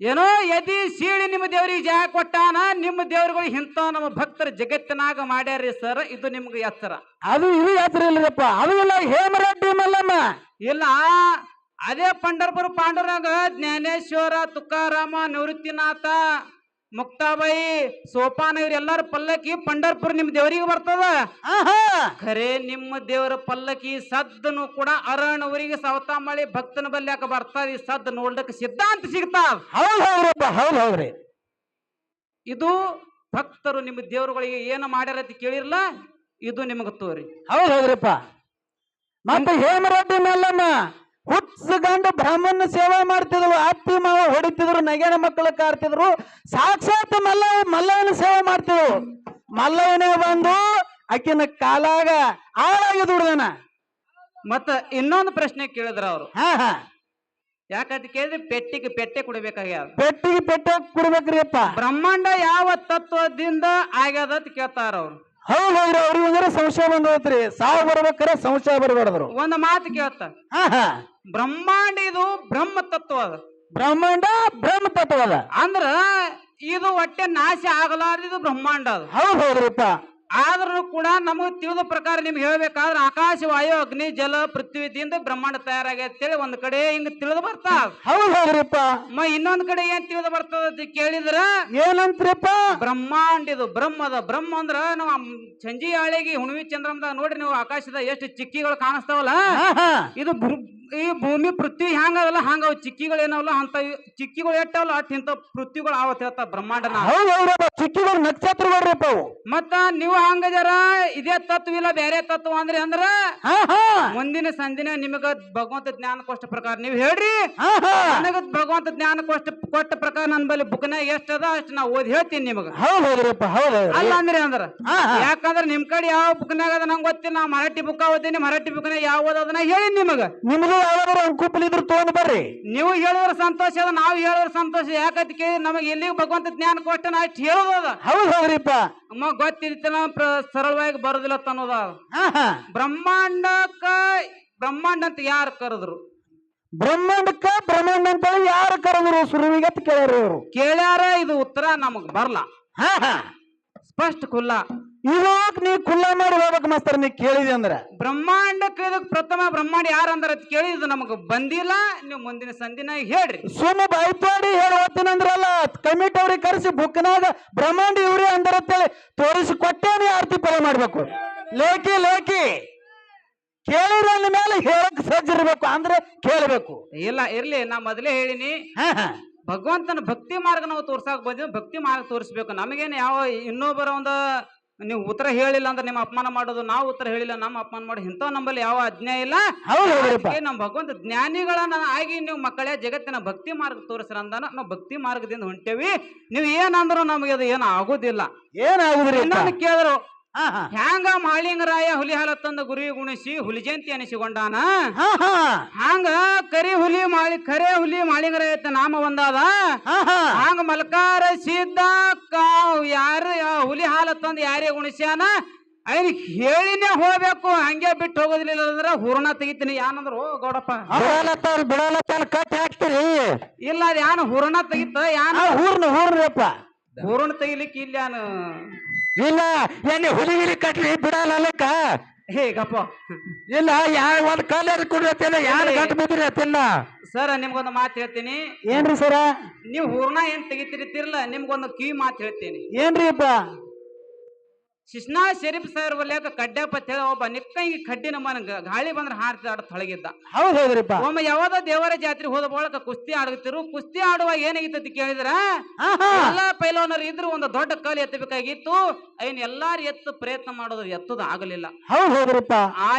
ಏನೋ ಎದಿ ಸೀಳಿ ನಿಮ್ಮ ದೇವರಿಗೆ ಜಯ ಕೊಟ್ಟಾನ ನಿಮ್ಮ ದೇವರುಗಳು ಇಂಥ ನಮ್ಮ ಭಕ್ತರ ಜಗತ್ತಿನಾಗ ಮಾಡ್ಯಾರಿ ಸರ್ ಇದು ನಿಮ್ಗೆ ಎತ್ತರ. ಅದು ಇದು ಎತ್ತರ ಇಲ್ಲಪ್ಪ ಅದು ಇಲ್ಲ ಹೇಮರೆಡ್ಡಿ ಮಲ್ಲಮ್ಮ. ಇಲ್ಲ ಅದೇ ಪಂಡರ್ಪುರ ಪಾಂಡುರಂಗ ಜ್ಞಾನೇಶ್ವರ ತುಕಾರಾಮ ನಿವೃತ್ತಿನಾಥ. ಮುಕ್ತಾಬಾಯಿ ಸೋಪಾನ ಇವ್ರೆಲ್ಲಾರ ಪಲ್ಲಕ್ಕಿ ಪಂಡರ್ಪುರ್ ನಿಮ್ ದೇವರಿಗೆ ಬರ್ತದ? ಖರೆ ನಿಮ್ಮ ದೇವರ ಪಲ್ಲಕ್ಕಿ ಸದ್ದನು ಕೂಡ ಅರಣವರಿಗೆ ಸವತಾಮಳಿ ಭಕ್ತನ ಬಲ್ಯಾಕ ಬರ್ತದ ಈ ಸದ್ದು ನೋಡ್ಲಿಕ್ಕೆ ಸಿದ್ಧಾಂತ ಸಿಗ್ತಾವ. ಇದು ಭಕ್ತರು ನಿಮ್ಮ ದೇವರುಗಳಿಗೆ ಏನು ಮಾಡ್ಯಾರ ಅಂತ ಕೇಳಿರ್ಲ? ಇದು ನಿಮಗೆ ತೋರಿ. ಹೌದ್ ಹೌದ್ರಪ್ಪ. ಮತ್ತೆ ಹೇಮರೆಡ್ಡಿ ಮಲ್ಲಮ್ಮ ಹುಚ್ಚಗಂಡು ಬ್ರಾಹ್ಮಣ ಸೇವೆ ಮಾಡ್ತಿದ್ರು ಅತ್ತಿ ಮಾವ ಹೊಡಿತಿದ್ರು ನಗೆನ ಮಕ್ಕಳು ಕಾರ್ತಿದ್ರು ಸಾಕ್ಷಾತ್ ಮಲ್ಲ ಮಲ್ಲವನ ಸೇವೆ ಮಾಡ್ತಿದ್ರು. ಮಲ್ಲವನೇ ಬಂದು ಆಕಿನ ಕಾಲಾಗ ಆಳಾಗಿ ದುಡ್ದನ. ಮತ್ತ ಇನ್ನೊಂದು ಪ್ರಶ್ನೆ ಕೇಳಿದ್ರ ಅವರು. ಹಾ ಹಾ. ಯಾಕಂತ ಕೇಳಿದ್ರೆ ಪೆಟ್ಟಿಗೆ ಪೆಟ್ಟೆ ಕುಡಬೇಕಾಗ್ಯಾವ ಪೆಟ್ಟಿಗೆ ಪೆಟ್ಟೆ ಕೊಡ್ಬೇಕ್ರಿ ಅಪ್ಪ ಬ್ರಹ್ಮಾಂಡ ಯಾವ ತತ್ವದಿಂದ ಆಗ್ಯದ ಅಂತ ಕೇಳ್ತಾರ ಅವ್ರು. ಹೌದ್ ಹೌದ್ರಿ ಅವ್ರಿಗೆ ಅಂದ್ರೆ ಸಂಶಯ ಬಂದೈತ್ರಿ. ಸಾವು ಬರ್ಬೇಕಾರೆ ಸಂಶಯ ಬರಬಾರ್ದ್ರು. ಒಂದು ಮಾತು ಕೇಳ್ತ. ಹಾ ಹಾ. ಬ್ರಹ್ಮಾಂಡ ಇದು ಬ್ರಹ್ಮ ತತ್ವ ಅದ. ಬ್ರಹ್ಮಾಂಡ ಬ್ರಹ್ಮ ತತ್ವ ಅದ. ಅಂದ್ರ ಇದು ಒಟ್ಟೆ ನಾಶ ಆಗಲಾರದು ಇದು ಬ್ರಹ್ಮಾಂಡ ಅದ. ಹೌದ್ ಹೌದ್ರಿಪ್ಪ. ಆದ್ರೂ ಕೂಡ ನಮಗೆ ತಿಳಿದ ಪ್ರಕಾರ ನಿಮ್ಗೆ ಹೇಳ್ಬೇಕಾದ್ರೆ ಆಕಾಶ ವಾಯು ಅಗ್ನಿ ಜಲ ಪೃಥ್ವಿದಿಂದ ಬ್ರಹ್ಮಾಂಡ ತಯಾರಾಗ್ಯದ ಅಂತೇಳಿ ಒಂದ್ ಕಡೆ ಹಿಂಗ ತಿಳಿದು ಬರ್ತಾವ ಹೌದ್ ಹೌದ್ರಿಪ್ಪ. ಮ ಇನ್ನೊಂದ್ ಕಡೆ ಏನ್ ತಿಳಿದು ಬರ್ತದ ಕೇಳಿದ್ರ ಏನಂತ್ರಿಪ್ಪ? ಬ್ರಹ್ಮಾಂಡ ಇದು ಬ್ರಹ್ಮದ ಬ್ರಹ್ಮ ಅಂದ್ರ ನಾವು ಸಂಜಿ ಆಳಿಗೆ ಹುಣ್ವಿ ಚಂದ್ರಮದಾಗ ನೋಡ್ರಿ ನೀವು ಆಕಾಶದ ಎಷ್ಟು ಚಿಕ್ಕಿಗಳು ಕಾಣಿಸ್ತಾವಲ್ಲ? ಇದು ಈ ಭೂಮಿ ಪೃಥ್ವಿ ಹ್ಯಾಂಗಲ್ಲ ಹಂಗ ಚಿಕ್ಕಿಗಳು ಏನವಲ್ಲ ಅಂತ ಚಿಕ್ಕಿಗಳು ಎಟ್ಟವಲ್ಲ ಅಟ್ ಇಂತ ಪೃಥ್ವಿಗಳು ಆವತ್ ಹೇಳ್ತಾವ ಬ್ರಹ್ಮಾಂಡನ. ಚಿಕ್ಕಿಗಳು ನಕ್ಷತ್ರಗಳ್ರಿಪ್ಪ ಮತ್ತ ನೀವು ಹಂಗ ಜರ ಇದೇ ತತ್ವ ಇಲ್ಲ ಬೇರೆ ತತ್ವ ಅಂದ್ರಿ ಅಂದ್ರ ಮುಂದಿನ ಸಂದಿನ ನಿಮಗ ಭಗವಂತ ಜ್ಞಾನ ಕೊಟ್ಟ ಪ್ರಕಾರ. ನೀವು ಹೇಳ್ರಿ. ನನಗ ಭಗವಂತ ಜ್ಞಾನ ಕೊಟ್ಟ ಕೊಟ್ಟ ಪ್ರಕಾರ ನನ್ನ ಬಳಿ ಬುಕ್ನಾಗ ಎಷ್ಟ ಅದ ಅಷ್ಟು ನಾ ಓದಿ ಹೇಳ್ತೀನಿ ನಿಮಗ. ಹೌದ್ ಹೌದ್ರಪ್ಪ ಹೌದ್ ಅಲ್ಲ ಅಂದ್ರಿ ಅಂದ್ರ ಯಾಕಂದ್ರ ನಿಮ್ ಕಡೆ ಯಾವ ಬುಕ್ನಾಗ ಅದ ನಂಗೆ ಗೊತ್ತಿಲ್ಲ ನಾ ಮರಾಠಿ ಬುಕ್ ಓದ್ತೀನಿ ಮರಾಠಿ ಬುಕ್ನಾಗ ಯಾವ ಓದೋದ ನಾ ಹೇಳಿ ನಿಮಗ. ನಿಮ್ದು ಯಾವ್ದಾದ್ರು ಅಂಕುಪಲ್ ಇದ್ರು ತಗೊಂಡ್ ಬರ್ರಿ. ನೀವು ಹೇಳಿದ್ರ ಸಂತೋಷ ಅದ ನಾವು ಹೇಳಿದ್ರ ಸಂತೋಷ. ಯಾಕಂತ ಕೇಳಿ ನಮಗೆ ಎಲ್ಲಿ ಭಗವಂತ ಜ್ಞಾನ ಕೊಟ್ಟನ ಅಷ್ಟು ಹೇಳೋದ ಹೌದ್ ಹೌದ್ರಿಪ್ಪ ಅಮ್ಮ ಗೊತ್ತಿರ್ತಿಲ್ಲ ಪ್ರ- ಸರಳವಾಗಿ ಬರೋದಿಲ್ಲ ತನ್ನೋದ ಅನ್ನೋದ. ಬ್ರಹ್ಮಾಂಡಕ್ಕ ಬ್ರಹ್ಮಾಂಡ ಅಂತ ಯಾರು ಕರೆದ್ರು? ಬ್ರಹ್ಮಾಂಡಕ್ಕ ಬ್ರಹ್ಮಾಂಡ ಅಂತ ಯಾರು ಕರೆದ್ರು? ಸುರುವಿಗೆ ಕೇಳ್ರಿ ಅವರು ಕೇಳ್ಯಾರ ಇದು ಉತ್ತರ ನಮಗ್ ಬರ್ಲ. ಸ್ಪಷ್ಟ ಖುಲ್ಲ ಇವಾಗ ನೀ ಕುಲ್ಲ ಮಾಡಿ ಹೋಗ್ಬೇಕು ಮಾಸ್ತರ್ ನೀ ಕೇಳಿದೆ ಅಂದ್ರೆ. ಬ್ರಹ್ಮಾಂಡಕ್ಕೆ ಇದಕ್ ಪ್ರಥಮ ಬ್ರಹ್ಮಾಂಡ ಯಾರು ಅಂದ್ರೆ ಕೇಳಿ ಇದು ನಮಗ ಬಂದಿಲ್ಲ ನೀವು ಮುಂದಿನ ಸಂದಿನ ಹೇಳ್ರಿ. ಸುಮ್ಮ ಬಾಯ್ಪಾಡಿ ಹೇಳಿ ಹೋಗ್ತೀನಂದ್ರಲ್ಲ ಕಮಿಟಿ ಅವ್ರಿಗೆ ಕರೆಸಿ ಬುಕ್ನಾಗ ಬ್ರಹ್ಮಾಂಡ ಇವ್ರಿ ಅಂದರತ್ತೇಳಿ ತೋರಿಸಿ ಕೊಟ್ಟೇನೆ ಆರ್ತಿ ಫಲ ಮಾಡ್ಬೇಕು. ಲೇಖಿ ಲೇಖಿ ಕೇಳಿರೋ ಮೇಲೆ ಹೇಳಕ್ ಸಜ್ಜಿರ್ಬೇಕು ಅಂದ್ರೆ ಕೇಳಬೇಕು. ಇಲ್ಲ ಇರ್ಲಿ ನಾ ಮೊದಲೇ ಹೇಳಿನಿ. ಭಗವಂತನ ಭಕ್ತಿ ಮಾರ್ಗ ನಾವು ತೋರ್ಸಾಕ್ ಬಂದಿದ್ದು ಭಕ್ತಿ ಮಾರ್ಗ ತೋರಿಸ್ಬೇಕು. ನಮಗೇನು ಯಾವ ಇನ್ನೊಬ್ಬರ ಒಂದು ನೀವು ಉತ್ತರ ಹೇಳಿಲ್ಲ ಅಂದ್ರೆ ನಿಮ್ಮ ಅಪಮಾನ ಮಾಡೋದು ನಾವು ಉತ್ತರ ಹೇಳಿಲ್ಲ ನಮ್ಮ ಅಪಮಾನ ಮಾಡಿ ಇಂಥವ್ ನಮ್ಮಲ್ಲಿ ಯಾವ ಅಜ್ಞೆ ಇಲ್ಲ. ಹೌದು ಹೌದ್ರಿಪ್ಪ ಅದಕ್ಕೆ ನಮ್ಮ ಭಗವಂತ ಜ್ಞಾನಿಗಳನ್ನ ಆಗಿ ನೀವು ಮಕ್ಕಳೇ ಜಗತ್ತಿನ ಭಕ್ತಿ ಮಾರ್ಗ ತೋರಿಸ್ರ ಅಂದಾನ ನಾವು ಭಕ್ತಿ ಮಾರ್ಗದಿಂದ ಹೊಂಟೇವಿ. ನೀವು ಏನಂದ್ರು ನಮಗೆ ಅದು ಏನು ಆಗುದಿಲ್ಲ. ಏನಾಗುದ್ರಿ? ಇನ್ನೊಂದು ಕೇಳಿದ್ರು ಹ್ಯಾಂಗ ಮಾಳಿಂಗರಾಯ ಹುಲಿ ಹಾಲ ತಂದ ಗುರಿ ಗುಣಿಸಿ ಹುಲಿ ಜಯಂತಿ ಅನಿಸಿಕೊಂಡಾನ? ಹಾ ಹಾ. ಕರಿ ಹುಲಿ ಮಾಳಿ ಕರೆ ಹುಲಿ ಮಾಳಿಂಗರಾಯ ನಾಮ ಒಂದಾದ? ಹ್ಯಾಂಗ ಮಲ್ಕಾರ ಸಿದ್ಧ ಕಾವ್ ಯಾರು ಯಾ- ಹುಲಿ ಹಾಲ ತಂದು ಯಾರೇ ಗುಣಿಸ್ಯಾನ? ಐನ್ ಹೇಳಿನೇ ಹೋಗ್ಬೇಕು ಹಂಗೆ ಬಿಟ್ಟು ಹೋಗೋದಿಲ್ಲ ಅಂದ್ರೆ ಹೂರ್ಣ ತೆಗಿತೀನಿ ಯಾನಂದ್ರು ಗೌಡಪ್ಪ. ಬಿಡಲತ್ತಾರ ಬಿಡಲತ್ತಾರ ಕಟ್ ಹಾಕ್ತೀರಿ. ಇಲ್ಲ ಅದ್ ಯಾನ ಹೂರ್ಣ ತೆಗಿತ ಯಾನ ಹೂರ್ನ ಹೂರ್ನಪ್ಪ ಹೂರ್ಣ ತೆಗಿಲಿಕ್ಕೆ ಇಲ್ಲ ಇಲ್ಲ ಎಣ್ಣೆ ಹುಲಿ ಕಟ್ಲಿ ಬಿಡಲ್ಲ ಅಲ್ಲಕ್ಕ ಹೇಗಪ್ಪ ಇಲ್ಲ ಯಾ ಒಂದ್ ಕಲರ್ ಕುಡಿಯತ್ತಿಲ್ಲ ಯಾರು ಗಂಟು ಬಿದ್ರಿ ಅತ್ತಿಲ್ಲ ಸರ್ ನಿಮ್ಗೊಂದು ಮಾತು ಹೇಳ್ತೀನಿ. ಏನ್ರಿ ಸರ? ನೀವು ಹೂರ್ಣ ಏನ್ ತೆಗಿತಿರ್ತಿರಲ್ಲ ನಿಮ್ಗೊಂದು ಕಿವಿ ಮಾತು ಹೇಳ್ತೀನಿ. ಏನ್ರಿ ಅಪ್ಪ? ಶಿಶ್ನಾ ಶರೀಫ್ ಸರ್ ಕಡ್ಡಪ್ಪ ಅಂತ ಹೇಳಿ ಒಬ್ಬ ನಿಕ್ಕ ಹಿಂಗೆ ಕಡ್ಡಿ ನಮ್ಮನ ಗಾಳಿ ಬಂದ್ರೆ ಹಾರ್ತಿ ಆಡ ತೊಳಗಿದ್ದ ಹೌದ್ ಹೌದ್ರಿಪ್ಪ. ಒಮ್ಮೆ ಯಾವ್ದೋ ದೇವರ ಜಾತ್ರೆ ಹೋದ ಬಳಕ ಕುಸ್ತಿ ಆಡುತ್ತಿರು. ಕುಸ್ತಿ ಆಡುವಾಗ ಏನಾಗಿತ್ತು ಕೇಳಿದ್ರ? ಎಲ್ಲಾ ಪೈಲವನರು ಇದ್ರು ಒಂದು ದೊಡ್ಡ ಕಲ್ ಎತ್ತಬೇಕಾಗಿತ್ತು. ಐನ್ ಎಲ್ಲಾರು ಎತ್ತು ಪ್ರಯತ್ನ ಮಾಡೋದು ಎತ್ತದ ಆಗಲಿಲ್ಲ. ಹೌದ್ ಹೌದ್ರಿಪ್ಪ. ಆ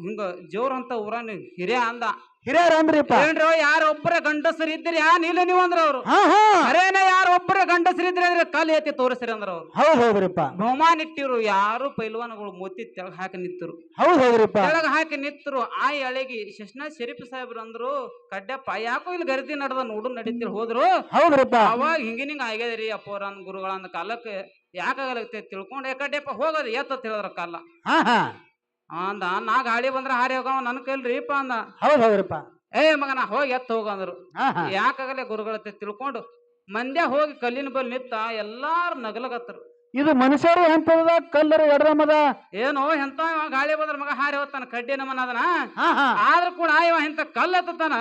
ಹಿಂಗ ಜೋರಂತ ಊರ ಊರನ್ ಹಿರಿಯ ಅಂದ. ಹಿರಿಯರ್ ಅಂದ್ರಿಪ್ಪ. ಏನ್ರಿ ಯಾರ ಒಬ್ಬರ ಗಂಡಸರು ಇದ್ರಿ ಯಾ ನೀಲ ನೀವು ಅಂದ್ರ ಅವ್ರು. ಹಾ ಹಾ. ಅರೇನ ಯಾರ ಒಬ್ಬರ ಗಂಡಸರು ಇದ್ರಿ ಅಂದ್ರೆ ಕಲ್ ಎತ್ತಿ ತೋರಿಸ್ರಿ ಅಂದ್ರ ಅವ್ರು. ಹೌದ್ ಹೌದ್ರಿಪ್ಪ. ಬಹುಮಾನ ಇಟ್ಟಿರು ಯಾರು ಪೈಲ್ವಾನಗಳು ಮೋತಿ ತೆಳಗ್ ಹಾಕಿ ನಿಂತರು. ಹೌದ್ ಹೌದ್ರಿಪ್ಪ. ತೆಳಗ್ ಹಾಕಿ ನಿಂತರು ಆ ಎಳೆಗಿ ಶಶನ ಶರೀಫ್ ಸಾಹೇಬ್ರು ಅಂದ್ರು ಕಡ್ಡಪ್ಪ ಯಾಕೋ ಇಲ್ಲಿ ಗರ್ದಿ ನಡೆದ ನೋಡು ನಡೀತಿರ್ ಹೋದ್ರು. ಹೌದ್ರಿಪ್ಪ. ಅವಾಗ ಹಿಂಗಿನ ಹಿಂಗ ಆಗ್ಯದ್ರಿ ಅಪ್ಪೋರ ಅಂದ್ ಗುರುಗಳ ಅಂದ ಕಾಲಕ್ಕೆ ಯಾಕಾಗಲತ್ತೆ ತಿಳ್ಕೊಂಡು ಕಡ್ಡಪ್ಪ ಹೋಗೋದು ಎತ್ತ ತಿಳಿದ್ರ ಕಾಲ. ಹಾ ಹಾ. ಅಂದ ನಾ ಗಾಳಿ ಬಂದ್ರ ಹಾರಿ ಹೋಗವ ನನ್ ಕೈಲ್ರಿಪ್ಪ ಅಂದ. ಹೌದ್ ಹೌದ್ರಿಪ್ಪ. ಏ ಮಗನ ಹೋಗಿ ಎತ್ತ ಹೋಗ ಅಂದ್ರು. ಹಾ ಹಾ ಯಾಕಾಗಲೇ ಗುರುಗಳತ್ತೆ ತಿಳ್ಕೊಂಡು ಮಂದ್ಯ ಹೋಗಿ ಕಲ್ಲಿನ ಬಲ್ ನಿತ್ತ ಎಲ್ಲಾರು ನಗಲಗತ್ತರು. ಇದು ಮನುಷ್ಯರು ಎಂತದ ಕಲ್ಲರ ಎಡ್ರಮದ. ಏನೋ ಎಂತ ಗಾಳಿ ಬಂದ್ರ ಮಗ ಹಾರಿ ಹೋಗ್ತಾನ ಕಡ್ಡಿ ನಮ್ಮನ ಅದನ. ಆದ್ರೂ ಕೂಡ ಇವ ಇಂತ ಕಲ್ಲ ಎತ್ತತಾನ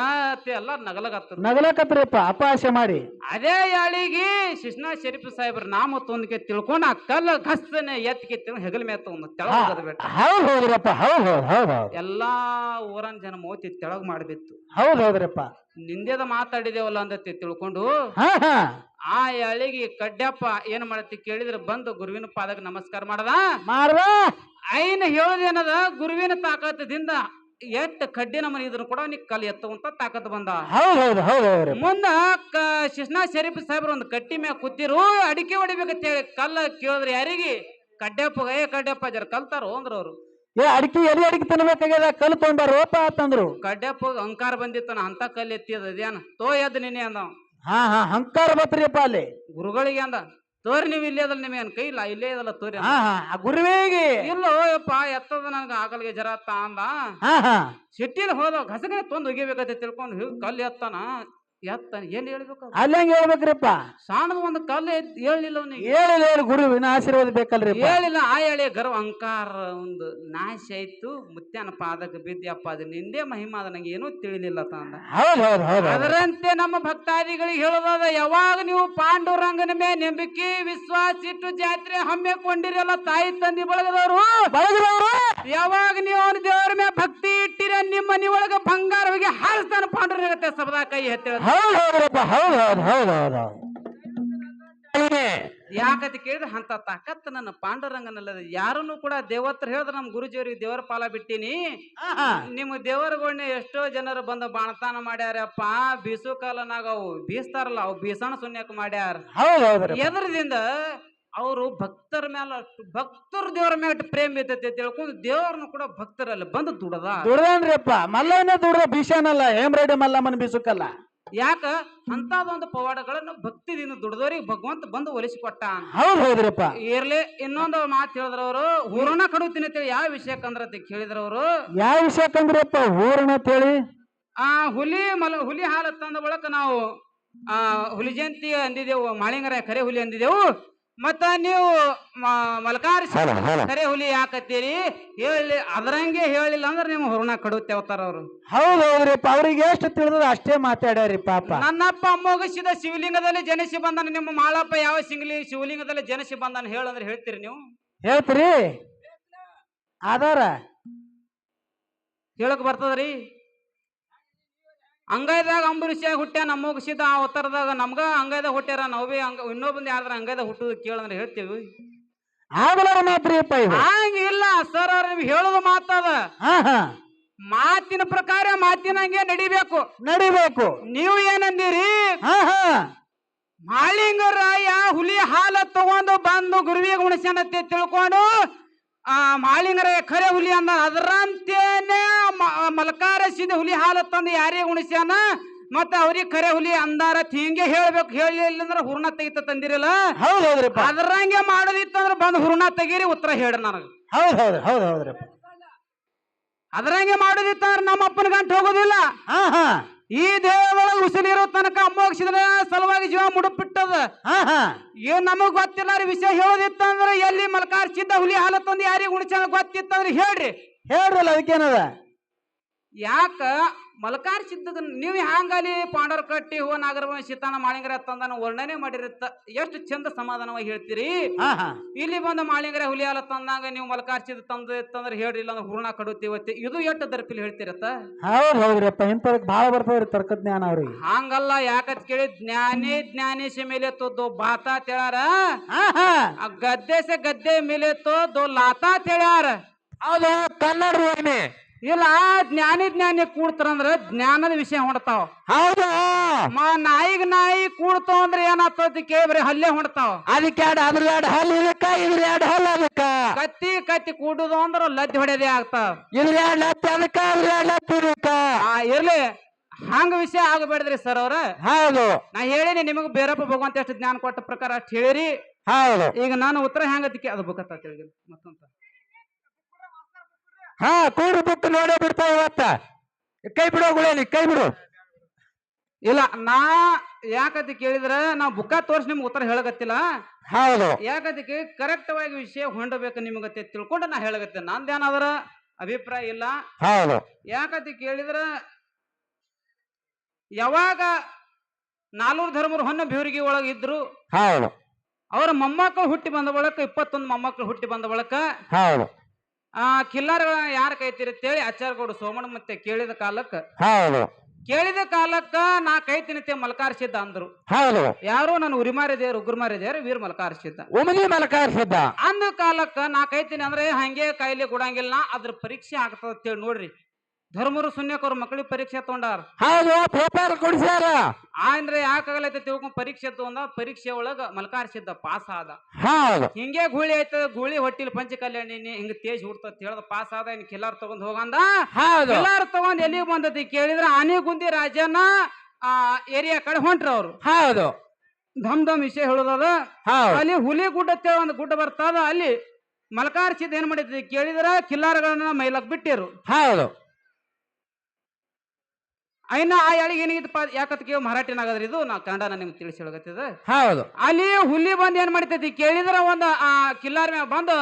ಎಲ್ಲ ನಗಲಗತ್ತ ನಗಲಕತ್ರಿಪ್ಪ ಅಪಾಶೆ ಮಾಡಿ. ಅದೇ ಯಾಳಿಗೆ ಶಿಶ್ನಾ ಶರೀಫ್ ಸಾಹೇಬ್ರ ನಾಮ ತೊಂದಕ್ಕೆ ತಿಳ್ಕೊಂಡು ಆ ಕಲ್ಲ ಕಸ್ತನೆ ಎತ್ತಿಗೆ ತಿಳ್ಕೊಂಡು ಹೆಗಲ ಮೇಲೆ ತಗೊಂಡು ತೆಳಗ್ ಹೌದ್ ಹೌದ್ರಪ್ಪ ಹೌದ್ ಹೌದ್ ಎಲ್ಲಾ ಊರನ್ ಜನ ಮೋತಿ ತೆಳಗ್ ಮಾಡ್ಬಿತ್ತು. ಹೌದ್ ಹೌದ್ರಪ್ಪ. ನಿಂದೇದ ಮಾತಾಡಿದೇವಲ್ಲ ಅಂತ ತಿಳ್ಕೊಂಡು. ಹಾ ಹಾ. ಆ ಅಳಿಗೆ ಕಡ್ಡಪ್ಪ ಏನ್ ಮಾಡತಿ ಕೇಳಿದ್ರೆ ಬಂದು ಗುರುವಿನ ಪಾದಕ್ಕೆ ನಮಸ್ಕಾರ ಮಾಡದ. ಮಾಡ್ದ. ಐನ್ ಏನದ? ಗುರುವಿನ ತಾಕತ್ತದಿಂದ ಎಟ್ ಕಡ್ಡಿನ ಮನೆ ಇದನ್ನು ಕೂಡ ನೀ ಕಲ್ ಎತ್ತುವಂತ ತಾಕತ್ ಬಂದ. ಹೌದ್ ಹೌದ್ ಹೌದ್ ಮುಂದ ಕ ಶಿಶ್ನಾ ಶರೀಫ್ ಸಾಹೇಬ್ರು ಒಂದು ಕಟ್ಟಿ ಮ್ಯಾಗ ಕೂತಿರು ಅಡಿಕೆ ಹೊಡಿಬೇಕಂತ ಹೇಳಿ ಕಲ್ಲ ಕೇಳಿದ್ರೆ ಯಾರಿಗೆ? ಕಡ್ಡಪ್ಪ ಏ ಕಡ್ಡಪ್ಪ ಜರ ಕಲ್ತಾರೋ ಅಂದ್ರ ಅವ್ರು. ಏ ಅಡಿಕೆ ಎಲ್ಲಿ ಅಡಿಕೆ ತಿನ್ಬೇಕಾಗ್ಯದ? ಕಲ್ ತೊಗೊಂಬಾರೋಪ ಅಂತಂದ್ರು. ಕಡ್ಡಪ್ಪ ಅಂಕಾರ ಬಂದಿತ್ತನ ಅಂತ ಕಲ್ಲು ಎತ್ತಿದ ಅದೇನ? ತೋ ಎದ್ದು ನಿನ್ನೆ ಅಂದ. ಹಾ ಹಾ ಹಂಕಾರ ಬತ್ರಿಯಪ್ಪ ಅಲ್ಲಿ. ಗುರುಗಳಿಗೆ ಅಂದ ತೋರಿ ನೀವು ಇಲ್ಲೇ ಅದಲ್ಲ ನಿಮಗೆ ಕೈ ಇಲ್ಲ ಇಲ್ಲೇ ಇದಲ್ಲ ತೋರಿ ಅಂದ. ಹಾ ಹಾ ಆ ಗುರುವಿಗೆ. ಇಲ್ಲೋ ಯಪ್ಪ ಎತ್ತದ ನನಗ ಆಗಲ್ಗೆ ಜರ ಅತ್ತ ಅಂದ. ಹಾ ಹಾ. ಸಿಟ್ಟಿನ ಹೋದ ಘಸಗನೆ ತೊಂದು ಒಗಿಬೇಕಂತ ತಿಳ್ಕೊಂಡು ಹಿಂಗ್ ಕಲ್ಲು ಎತ್ತಾನ. ಎತ್ತಾನ. ಎಲ್ಲಿ ಹೇಳ್ಬೇಕು ಅಲ್ಲಿ ಹೆಂಗ್ ಹೇಳ್ಬೇಕ್ರಿಪ್ಪ? ಸಣ್ಣದ ಒಂದು ಕಲ್ಲು ಎತ್ ಹೇಳಿಲ್ಲ ಅವನಿಗೆ. ಹೇಳಿಲ್ಲ ಹೇಳಿ ಗುರುವಿನ ಆಶೀರ್ವಾದ ಬೇಕಲ್ರಿ ಹೇಳಿಲ್ಲ ಆ ಹೇಳಿ ಗರ್ವ ಅಹಂಕಾರ ಒಂದು ನಾಶ ಆಯ್ತು ಮುತ್ಯಾನ ಪಾದಕ್ಕೆ ಬಿದ್ಯಪ್ಪ ಅದು ನಿಂದೇ ಮಹಿಮಾ ಅದ ನಂಗೆ ಏನೂ ತಿಳಿಲಿಲ್ಲ ತಂದ ಹೌದ್ ಹೌದ್ ಅದರಂತೆ ನಮ್ಮ ಭಕ್ತಾದಿಗಳಿಗೆ ಹೇಳೋದ ಯಾವಾಗ ನೀವು ಪಾಂಡುರಂಗನ ಮೇ ನಂಬಿಕೆ ವಿಶ್ವಾಸ ಇಟ್ಟು ಜಾತ್ರೆ ಹಮ್ಮಿಕೊಂಡಿರಲ್ಲ ತಾಯಿ ತಂದೆ ಬಳಗದವರು? ಬಳಗದವರು? ಯಾವಾಗ ನೀವು ಅವನ ದೇವರ ಮೇಲೆ ಭಕ್ತಿ ಇಟ್ಟಿರ ನಿಮ್ಮ ಮನಿ ಒಳಗ ಬಂಗಾರ ಹೋಗಿ ಹಾರಿಸ್ತಾನ ಪಾಂಡುರಂಗತೆ ಸಬದಾ ಕೈ ಎತ್ತಿ ಹೇಳ್ತಾನೆ. ಹೌದ್ ಹೌದ್ರಪ್ಪ ಹೌದು ಹೌದು ಹೌದು ಹೌದು ಯಾಕಂತ ಕೇಳಿದ್ರೆ ಅಂತ ತಾಕತ್ ನನ್ನ ಪಾಂಡುರಂಗನಲ್ಲದ. ಯಾರನ್ನು ಕೂಡ ದೇವತ್ರ ಹೇಳಿದ್ರೆ ನಮ್ಮ ಗುರುಜಿಯವ್ರಿಗೆ ದೇವರ ಪಾಲ ಬಿಟ್ಟಿನಿ. ನಿಮ್ ನಿಮ್ಮ ದೇವರುಗಳನ್ನ ಎಷ್ಟೋ ಜನರು ಬಂದು ಬಾಣತಾನ ಮಾಡ್ಯಾರಪ್ಪ. ಬೀಸು ಕಾಲನಾಗ ಅವು ಬೀಸ್ತಾರಲ್ಲ ಅವು ಬೀಸಣ ಶೂನ್ಯಕ್ಕೆ ಮಾಡ್ಯಾರ. ಎದ್ರದಿಂದ ಅವರು ಭಕ್ತರ ಮೇಲೆ ಅಷ್ಟು ಭಕ್ತರ ದೇವರ ಮೇಲೆ ಅಷ್ಟು ಪ್ರೇಮ ಇದ್ದೈತೆ ಅಂತ ತಿಳ್ಕೊಂಡು ದೇವರನ್ನು ಕೂಡ ಭಕ್ತರಲ್ಲಿ ಬಂದು ದುಡದ ದುಡ್ದೇನ್ರಿಪ್ಪ ಮಲ್ಲನೇ ದುಡ್ದ ಭೀಷಣಲ್ಲ ಹೇಮರೆಡ್ಡಿ ಮಲ್ಲಮ್ಮನ ಬೀಸುಕಲ್ಲ. ಯಾಕ? ಅಂತದೊಂದು ಪವಾಡಗಳನ್ನು ಭಕ್ತಿದಿಂದ ದುಡ್ದವ್ರಿಗೆ ಭಗವಂತ ಬಂದು ಒಲಿಸಿಕೊಟ್ಟ ಹೌದು ಹೌದ್ರಿಪ್ಪ. ಇರ್ಲಿ ಇನ್ನೊಂದು ಮಾತು ಹೇಳಿದ್ರ ಅವರು ಹೂರಣ ಕಡುತ್ತೀನಿ ಅಂತೇಳಿ ಯಾವ ವಿಷಯಕ್ಕಂದ್ರ ಅಂತ ಕೇಳಿದ್ರ ಅವರು ಯಾವ ವಿಷಯಕ್ಕಂದ್ರಪ್ಪ ಊರಣ ಅಂತೇಳಿ ಆ ಹುಲಿ ಮಲ ಹುಲಿ ಹಾಲು ತಂದ ಬಳಕ ನಾವು ಆ ಹುಲಿ ಜಯಂತಿ ಅಂದಿದೆವು ಮಾಳಿಂಗರ ಕರೆ ಹುಲಿ ಅಂದಿದೆವು ಮತ್ತ ನೀವು ಮಲ್ಕಾರ್ ಕರೆ ಹುಲಿ ಯಾಕತ್ತೀರಿ? ಹೇಳಿ ಅದ್ರಂಗೆ ಹೇಳಿಲ್ಲ ಅಂದ್ರೆ ನಿಮ್ ಹುರುಣ ಕಡುತ್ತೇವತ್ತಾರ ಅವರು. ಹೌದು ಹೌದ್ರಿಪ್ಪ ಅವ್ರಿಗೆ ಎಷ್ಟು ತಿಳಿದ್ರ ಅಷ್ಟೇ ಮಾತಾಡ್ಯಾರಿ ಪಾಪ. ನನ್ನಪ್ಪ ಅಮ್ಮೋಗಿಸಿದ ಶಿವಲಿಂಗದಲ್ಲಿ ಜನಿಸಿ ಬಂದನ. ನಿಮ್ಮ ಮಾಳಪ್ಪ ಯಾವ ಸಿಂಗಲಿ ಶಿವಲಿಂಗದಲ್ಲಿ ಜನಿಸಿ ಬಂದನ ಹೇಳಂದ್ರೆ ಹೇಳ್ತೀರಿ ನೀವು? ಹೇಳ್ತೀರಿ? ಆಧಾರ? ಹೇಳಕ್ ಬರ್ತದ್ರಿ? ಅಂಗೈದಾಗ ಹುಟ್ಟ ನಮ್ಮ ಮುಗಿಸಿದ ಆ ಉತ್ತರದಾಗ ನಮ್ಗ ಅಂಗೈದಾಗ ಹುಟ್ಟ್ಯಾರ ನಾವು ಬಿ ಅಂಗ ಇನ್ನೊಬ್ಬಂದು ಯಾರ್ದ್ರ ಅಂಗೈದಾಗ ಹುಟ್ಟುದು ಕೇಳಂದ್ರೆ ಹೇಳ್ತೀವಿ. ಆಗಲಾರ ಹಂಗಿಲ್ಲ ಸರ್ ಅವ್ರ ನಿಮ್ಗೆ ಹೇಳೋದು ಮಾತದ ಮಾತಿನ ಪ್ರಕಾರ ಮಾತಿನಂಗೆ ನಡಿಬೇಕು. ನಡಿಬೇಕು. ನೀವು ಏನಂದಿರಿ? ಮಾಳಿಂಗರಾಯ ಹುಲಿ ಹಾಲ ತಗೊಂಡು ಬಂದು ಗುರುವಿಗೆ ಉಣಿಸ್ಯಾನತ್ತೆ ತಿಳ್ಕೊಂಡು ಆ ಮಾಳಿಂಗರ ಖರೆ ಹುಲಿ ಅಂದ ಅದರಂತೇನೆ ಮಲಕಾರ ಸಿದ್ಧ ಹುಲಿ ಹಾಲು ತಂದು ಯಾರೇ ಉಣಿಸ್ಯಾನ? ಮತ್ತ ಅವ್ರಿಗೆ ಖರೆ ಹುಲಿ ಅಂದಾರ ಹಿಂಗೆ ಹೇಳ್ಬೇಕು. ಹೇಳಿಲ್ಲ ಅಂದ್ರೆ ಹುರ್ಣ ತೆಗಿತ ತಂದಿರಲ್ಲ? ಹೌದ್ ಹೌದ್ರಿಪ್ಪ. ಅದರಂಗೆ ಮಾಡೋದಿತ್ತಂದ್ರ ಬಂದ್ ಹುರ್ಣ ತೆಗೀರಿ ಉತ್ತರ ಹೇಳ್ರಿ ನನಗ. ಹೌದ್ ಹೌದ್ ಹೌದ್ ಹೌದ್ರಿಪ್ಪ. ಅದರಂಗೆ ಮಾಡೋದಿತ್ತಂದ್ರ ನಮ್ಮ ಅಪ್ಪನ ಗಂಟು ಹೋಗೋದಿಲ್ಲ. ಹಾ ಹಾ. ಈ ದೇಹದೊಳಗೆ ಉಸಿರಿರೋ ತನಕ ಅಮ್ಮೋಕ್ಷದ ಸಲುವಾಗಿ ಜೀವ ಮುಡುಪಿಟ್ಟದ. ಹಾ ಹಾ ಏನ್ ನಮಗ್ ಗೊತ್ತಿಲ್ಲ ರೀ ವಿಷಯ ಹೇಳೋದಿತ್ತಂದ್ರೆ ಎಲ್ಲಿ ಮಲ್ಕಾರ್ ಸಿದ್ಧ ಹುಲಿ ಹಾಲು ತಂದು ಯಾರಿಗೆ ಉಣಿಸ್ಯಾನ ಗೊತ್ತಿತ್ತಂದ್ರೆ ಹೇಳ್ರಿ. ಹೇಳ್ರಲ್ಲ ಅದಕ್ಕೇನದ? ಯಾಕ ಮಲಕಾರ್ ಸಿದ್ಧದ ನೀವು ಹ್ಯಾಂಗಲಿ ಪಾಂಡರ್ ಕಟ್ಟಿ ಹೋ ನಾಗರವ ಶೀತಾನ ಮಾಳಿಂಗರ ತಂದನ ವರ್ಣನೆ ಮಾಡಿರುತ್ತ ಎಷ್ಟು ಚಂದ ಸಮಾಧಾನವಾಗಿ ಹೇಳ್ತೀರಿ? ಇಲ್ಲಿ ಬಂದ ಮಾಳಿಂಗರ ಹುಲಿಯಾಲ ಹಾಲು ತಂದಾಗ ನೀವು ಮಲಕಾರ್ ಸಿದ್ಧ ತಂದ ತಂದ್ರೆ ಹೇಳ್ರಿ ಇಲ್ಲ ಅಂದ್ರೆ ಹೂರ್ಣ ಕಡುತ್ತೀವತ್ತೆ ಇದು ಎಷ್ಟು ದರ್ಪಿಲ್ ಹೇಳ್ತಿರತ್ತ? ಹೌದ್ರಪ್ಪ ಹೌದ್ರಿಪ್ಪ ಬಹಳ ಭಾಳ ಬರ್ತದ್ರಿ ತರ್ಕ ಜ್ಞಾನ ಅವ್ರಿಗೆ. ಹಂಗಲ್ಲ ಯಾಕತ್ ಕೇಳಿ ಜ್ಞಾನಿ ಜ್ಞಾನೇಶ ಮೇಲೆ ತೋದು ಬಾತಾ ತೇಳಾರ ಆ ಗದ್ದೆ ಮೇಲೆ ತೋದು ಲಾತಾ ತೇಳಾರ ಹೌದು ಕನ್ನಡ ವಾಹಿನಿ. ಇಲ್ಲ ಜ್ಞಾನಿ ಜ್ಞಾನಿ ಕೂಡ್ತಾರಂದ್ರೆ ಜ್ಞಾನದ ವಿಷಯ ಹೊಡ್ತಾವ. ಹೌದು? ಮ ನಾಯಿಗ್ ನಾಯಿ ಕೂಡ್ತಾವ ಅಂದ್ರೆ ಏನಾಗ್ತದ ಕೇಬ್ರಿ ಹಲ್ಲೆ ಹೊಡ್ತಾವ. ಅದಕ್ಕೆ ಎರಡು ಅದ್ರ ಎರಡು ಹಲ್ಲು ಇದಕ್ಕ ಇದ್ರ ಎರಡು ಹಲ್ಲು ಅದಕ್ಕ? ಕತ್ತಿ ಕತ್ತಿ ಕೂಡುದು ಅಂದ್ರೆ ಲದ್ದಿ ಹೊಡೆಯದೇ ಆಗ್ತಾವ. ಇದ್ರ ಎರಡು ಲತ್ತಿ ಅದಕ್ಕ ಅದ್ರ ಎರಡು ಲತ್ತು ಇದಕ್ಕ? ಆ ಇರ್ಲಿ. ಹಂಗ ವಿಷಯ ಆಗಬೇಡ್ರಿ ಸರ್ ಅವ್ರ. ಹೌದು. ನಾ ಹೇಳಿನಿ ನಿಮಗ್ ಬೇರಪ್ಪ ಭಗವಂತ ಎಷ್ಟು ಜ್ಞಾನ ಕೊಟ್ಟ ಪ್ರಕಾರ ಅಷ್ಟು ಹೇಳಿರಿ. ಹೌದು. ಈಗ ನಾನು ಉತ್ತರ ಹೆಂಗದಕ್ಕೆ ಅದು ತಿಳಿದಿಲ್ಲ ಮತ್ತೊಂದು ಹಾ ಕೂಡು ಬಿಟ್ಟು ನೋಡೇ ಬಿಡ್ತಾ ಇವತ್ತ. ಕೈ ಬಿಡೋ ಗುಳೇನಿ ಕೈ ಬಿಡು. ಇಲ್ಲ ನಾ ಯಾಕಂತ ಕೇಳಿದ್ರ ನಾ ಬುಕ್ಕ ತೋರ್ಸಿ ನಿಮ್ಗೆ ಉತ್ತರ ಹೇಳಕತ್ತಿಲ್ಲ. ಹೌದು. ಯಾಕಂತಕ್ಕೆ ಕರೆಕ್ಟ್ ವಾಗಿ ವಿಷಯ ಹೊಂಡಬೇಕು ನಿಮಗತ್ತೆ ತಿಳ್ಕೊಂಡು ನಾ ಹೇಳಕತ್ತೆ ನಂದೇನಾದ್ರ ಅಭಿಪ್ರಾಯ ಇಲ್ಲ. ಹೌದು. ಯಾಕಂತ ಕೇಳಿದ್ರ ಯಾವಾಗ ನಾಲ್ವರು ಧರ್ಮರು ಹೊನ್ನ ಬಿವರಿಗೆ ಒಳಗೆ ಇದ್ರು ಹೌದು. ಅವರ ಮೊಮ್ಮಕ್ಕಳು ಹುಟ್ಟಿ ಬಂದ ಬಳಕ ಇಪ್ಪತ್ತೊಂದು ಮೊಮ್ಮಕ್ಕಳು ಹುಟ್ಟಿ ಬಂದ ಬಳಕ ಹೌದು. ಆ ಕಿಲ್ಲಾರಗಳ ಯಾರ ಅಂತ ಅಂತೇಳಿ ಆಚಾರ್ಯಗೌಡ ಸೋಮಣ್ಣ ಮತ್ತೆ ಕೇಳಿದ ಕಾಲಕ್ಕ? ಹೌದು. ಕೇಳಿದ ಕಾಲಕ್ಕ ನಾ ಕೈತಿನತೆ ಮಲ್ಕಾರ್ಸಿದ್ದ ಅಂದ್ರು. ಹೌದು. ಯಾರು ನಾನು ಉರಿ ದೇವ್ರು ಉಗ್ರ ದೇವ್ರು ವೀರ್ ಮಲ್ಕಾರ್ಸಿದ್ದ. ಮಲಕಾರಿಸಿದ್ದ. ಅಂದ ಕಾಲಕ್ಕ ನಾ ಕೈತೀನಿ ಅಂದ್ರೆ ಹಂಗೆ ಕಾಯಿಲೆ ಕೊಡಂಗಿಲ್ಲ ಅದ್ರ ಪರೀಕ್ಷೆ ಆಗ್ತದ ಅಂತೇಳಿ ನೋಡ್ರಿ. ಧರ್ಮರು ಸುನ್ಯಕವ್ರ ಮಕ್ಕಳಿಗೆ ಪರೀಕ್ಷೆ ತಗೊಂಡಾರ. ಹೌದು ಪೇಪರ್ ಕೊಡಿಸ್ಯಾರ. ಆಂದ್ರೆ ಯಾಕಾಗಲೈತೆ ತಿಳ್ಕೊಂಡ್ ಪರೀಕ್ಷೆ ತಗೊಂಡ ಪರೀಕ್ಷೆ ಒಳಗ ಮಲ್ಕಾರಿಸಿದ್ದ ಪಾಸ್ ಆದ. ಹೌದು. ಹಿಂಗೆ ಗುಳಿ ಆಯ್ತದ ಗುಳಿ ಹೊಟ್ಟಿಲ್ ಪಂಚ ಕಲ್ಯಾಣಿ ಹಿಂಗ ತೇಜ್ ಹುಡ್ತತ್ ಹೇಳ್ದ ಪಾಸ್ ಆದ ಇನ್ ಕಿಲ್ಲಾರ್ ತಗೊಂಡ್ ಹೋಗಂದ. ಹೌದು. ಕಿಲ್ಲಾರ್ ತಗೊಂಡ್ ಎಲ್ಲಿಗೆ ಬಂದತಿ ಕೇಳಿದ್ರ ಆನೆಗುಂದಿ ರಾಜನ ಆ ಏರಿಯಾ ಕಡೆ ಹೊಂಟ್ರ ಅವ್ರು. ಹೌದು. ಧಮ್ ಧಮ್ ವಿಷಯ ಹೇಳೋದದ. ಅಲ್ಲಿ ಹುಲಿ ಗುಡ್ಡ ಒಂದು ಗುಡ್ಡ ಬರ್ತದ ಅಲ್ಲಿ ಮಲ್ಕಾರ್ಸಿದ್ ಏನ್ ಮಾಡಿದ್ರಿ ಕೇಳಿದ್ರ ಕಿಲ್ಲಾರಗಳನ್ನ ಮೈಲಕ್ ಬಿಟ್ಟಿರು. ಹೌದು. ಐನ ಆ ಯಾಳಿಗೆ ಏನಾಗಿತ್ತಪ್ಪ? ಯಾಕತ್ ಕೇಳಿ ಮರಾಠಿನಾಗದ್ರಿ ಇದು ನಾ ಕನ್ನಡನ ನಿಮ್ಗೆ ತಿಳಿಸಿ ಹೇಳಕತ್ತಿದ ಹೌದು. ಅಲ್ಲಿ ಹುಲಿ ಬಂದು ಏನ್ ಮಾಡ್ತೈತಿ ಕೇಳಿದ್ರ ಒಂದ್ ಆ ಕಿಲ್ಲಾರ ಮ್ಯಾಗ ಬಂದು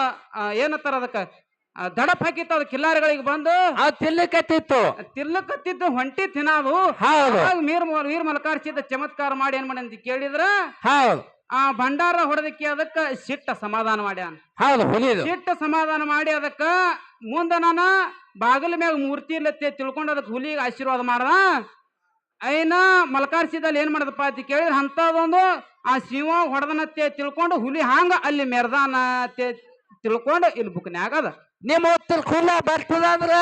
ಏನತ್ತಾರ ಅದಕ್ಕ? ದಡಪ್ ಹಾಕಿತ್ತು ಅದು ಕಿಲ್ಲಾರಿಗಳಿಗೆ ಬಂದು. ತಿಲ್ಲಕತ್ತಿತ್ತು ತಿಲ್ಲಕತ್ತಿತ್ತು ಹೊಂಟಿ ತಿನ್ನೋದು. ಹೌದು. ಅವಾಗ ವೀರ್ ವೀರ್ ಮಲ್ಕಾರ್ಸಿದ ಚಮತ್ಕಾರ ಮಾಡಿ ಏನ್ ಮಾಡಿ ಅಂತ ಕೇಳಿದ್ರ ಹೌದು. ಆ ಭಂಡಾರ ಹೊಡೆದಕ್ಕೆ ಅದಕ್ಕ ಸಿಟ್ಟ ಸಮಾಧಾನ ಮಾಡ್ಯಾನ. ಹೌದು ಹುಲಿದು. ಸಿಟ್ಟ ಸಮಾಧಾನ ಮಾಡಿ ಅದಕ್ಕ ಮುಂದ ನಾನ ಬಾಗಿಲ ಮ್ಯಾಗ ಮೂರ್ತಿ ಇಲ್ಲತ್ತೆ ತಿಳ್ಕೊಂಡು ಅದಕ್ಕೆ ಹುಲಿಗೆ ಆಶೀರ್ವಾದ ಮಾಡ್ದ. ಐನ ಮಲ್ಕಾರ್ಸಿದಲ್ಲಿ ಏನ್ ಮಾಡದಪ್ಪ ಅಂತ ಕೇಳಿದ್ರೆ ಅಂತದೊಂದು ಆ ಶಿವ ಹೊಡೆದನತ್ತೆ ತಿಳ್ಕೊಂಡು ಹುಲಿ ಹಾಂಗ ಅಲ್ಲಿ ಮೆರ್ದಾನ ಅತ್ತೆ ತಿಳ್ಕೊಂಡು ಇಲ್ಲಿ ಬುಕ್ನ್ಯಾಗ ಅದ. ನಿಮ್ಮ ಉತ್ತರ ಕುಲ್ಲ ಬರ್ತದ ಅಂದ್ರ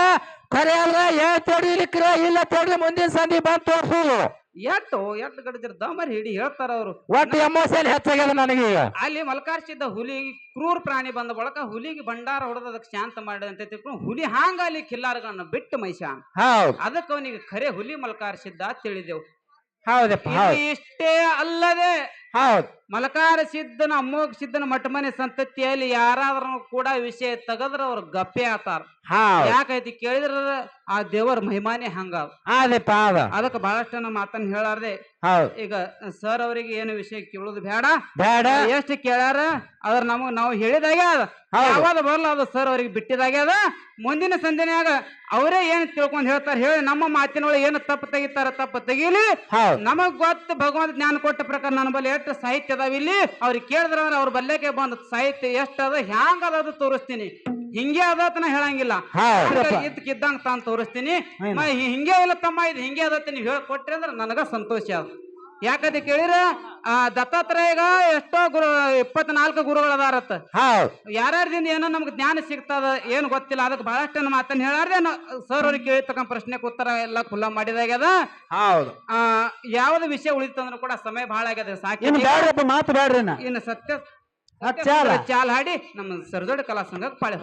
ಖರೆ ಅಲ್ಲ ಏ ತೊಡಿಲಿಕ್ರ ಇಲ್ಲ ತೋಡಿ ಮುಂದಿನ ಸಂಧಿ ಬಂದ್ ತೋರ್ಸುದು ಎಟ್ಟು ಎಟ್ಟು ಗಡಿದ್ರ ದಮರ್ ಹಿಡಿ ಹೇಳ್ತಾರ ಅವರು. ಒಟ್ಟು ಎಮೋಷನ್ ಹೆಚ್ಚಾಗ್ಯದ ಈಗ. ಅಲ್ಲಿ ಮಲ್ಕಾರ್ಸಿದ್ದ ಹುಲಿ ಕ್ರೂರ್ ಪ್ರಾಣಿ ಬಂದ ಬಳಕ ಹುಲಿಗೆ ಭಂಡಾರ ಹೊಡೆದ ಅದಕ್ಕೆ ಶಾಂತ ಅಂತ ತಿಳ್ಕೊಂಡು ಹುಲಿ ಹಾಂಗ ಅಲ್ಲಿ ಕಿಲ್ಲಾರಗಳನ್ನ ಬಿಟ್ಟು ಮೈಶಾ ಹೌದು. ಅದಕ್ಕೆ ಅವನಿಗೆ ಖರೆ ಹುಲಿ ಮಲ್ಕಾರ್ಸಿದ್ದ ತಿಳಿದೆವು. ಹೌದಪ್ಪ ಇಷ್ಟೇ ಅಲ್ಲದೆ ಹೌದು. ಮಲಕಾರ ಸಿದ್ದನ ಅಮ್ಮೋಗ ಸಿದ್ದನ ಮಠಮನೆ ಸಂತತಿಯಲ್ಲಿ ಯಾರಾದ್ರೂ ಕೂಡ ವಿಷಯ ತೆಗದ್ರ ಅವ್ರ ಗಪ್ಪೆ ಆತಾರ. ಯಾಕೈತಿ ಕೇಳಿದ್ರ ಆ ದೇವರ ಮಹಿಮಾನೆ ಹಂಗ ಅದಪ್ಪ ಅದ ಅದಕ್ಕೆ ಬಹಳಷ್ಟು ನಮ್ಮ ಮಾತನ್ನ ಹೇಳಾರ್ದೆ ಹೌದು. ಈಗ ಸರ್ ಅವರಿಗೆ ಏನು ವಿಷಯ ಕೇಳೋದು ಬೇಡ. ಬೇಡ. ಎಷ್ಟು ಕೇಳ್ಯಾರ ಅದ್ರ ನಮಗ್ ನಾವು ಹೇಳಿದಾಗೆ ಅದ. ಯಾವಾಗ ಬರಲ್ಲ ಅದು ಸರ್ ಅವ್ರಿಗೆ ಬಿಟ್ಟಿದಾಗೆ ಅದ. ಮುಂದಿನ ಸಂಜೆನ್ಯಾಗ ಅವರೇ ಏನ್ ತಿಳ್ಕೊಂಡ್ ಹೇಳ್ತಾರ ಹೇಳಿ ನಮ್ಮ ಮಾತಿನೊಳಗೆ ಏನು ತಪ್ಪು ತೆಗಿತಾರ ತಪ್ಪು ತೆಗೀಲಿ. ನಮಗ್ ಗೊತ್ತು ಭಗವಂತ ಜ್ಞಾನ ಕೊಟ್ಟ ಪ್ರಕಾರ ನನ್ನ ಬಲ್ಲಿ ಎಷ್ಟು ಸಾಹಿತ್ಯ ಅದಾವ ಇಲ್ಲಿ ಅವ್ರಿಗೆ ಕೇಳಿದ್ರ ಅವ್ರ ಬಲ್ಲೆಗೆ ಬಂದ ಸಾಹಿತ್ಯ ಎಷ್ಟದ ಅದ ಹ್ಯಾಂಗ ಅದು ತೋರಿಸ್ತೀನಿ. ಹಿಂಗೆ ಅದ ನಾ ಹೇಳಂಗಿಲ್ಲ. ಇದ್ದಂಗ ತಾನ್ ತಾನು ತೋರಿಸ್ತೀನಿ. ಹಿಂಗೆ ಇಲ್ಲ ತಮ್ಮ ಇದು ಹಿಂಗೆ ಅದತ್ತೆ ನೀವು ಹೇಳ್ಕೊಟ್ರಿ ಅಂದ್ರೆ ನನಗ ಸಂತೋಷ ಅದ ಯಾಕಂತ ಕೇಳಿರ ಆ ದತ್ತಾತ್ರೇಯಗ ಎಷ್ಟೋ ಗುರು ಇಪ್ಪತ್ನಾಲ್ಕು ಗುರುಗಳು ಅದಾರತ್ತ ಯಾರ್ಯಾರದಿಂದ ಏನೋ ನಮ್ಗೆ ಜ್ಞಾನ ಸಿಗ್ತದ ಏನು ಗೊತ್ತಿಲ್ಲ ಅದಕ್ಕೆ ಬಹಳಷ್ಟು ಮಾತನ್ನ ಹೇಳಾರ್ದೆ ಸರ್ ಅವ್ರಿಗೆ ಕೇಳಿರ್ತಕ್ಕಂಥ ಪ್ರಶ್ನೆಗೆ ಉತ್ತರ ಎಲ್ಲ ಖುಲ್ಲ ಮಾಡಿದಾಗ್ಯದ. ಹೌದು. ಆ ಯಾವ್ದು ವಿಷಯ ಉಳಿತಂದ್ರು ಕೂಡ ಸಮಯ ಬಹಳ ಆಗ್ಯದ ಸಾಕಿ. ಮಾತು ಬೇಡ್ರಿ ಇನ್ನು ಸತ್ಯ ಚಾಲ. ಹಾಡಿ ನಮ್ಮ ಸರ್ಜೋಡಿ ಕಲಾ ಸಂಘಕ್ಕೆ ಪಾಳಿ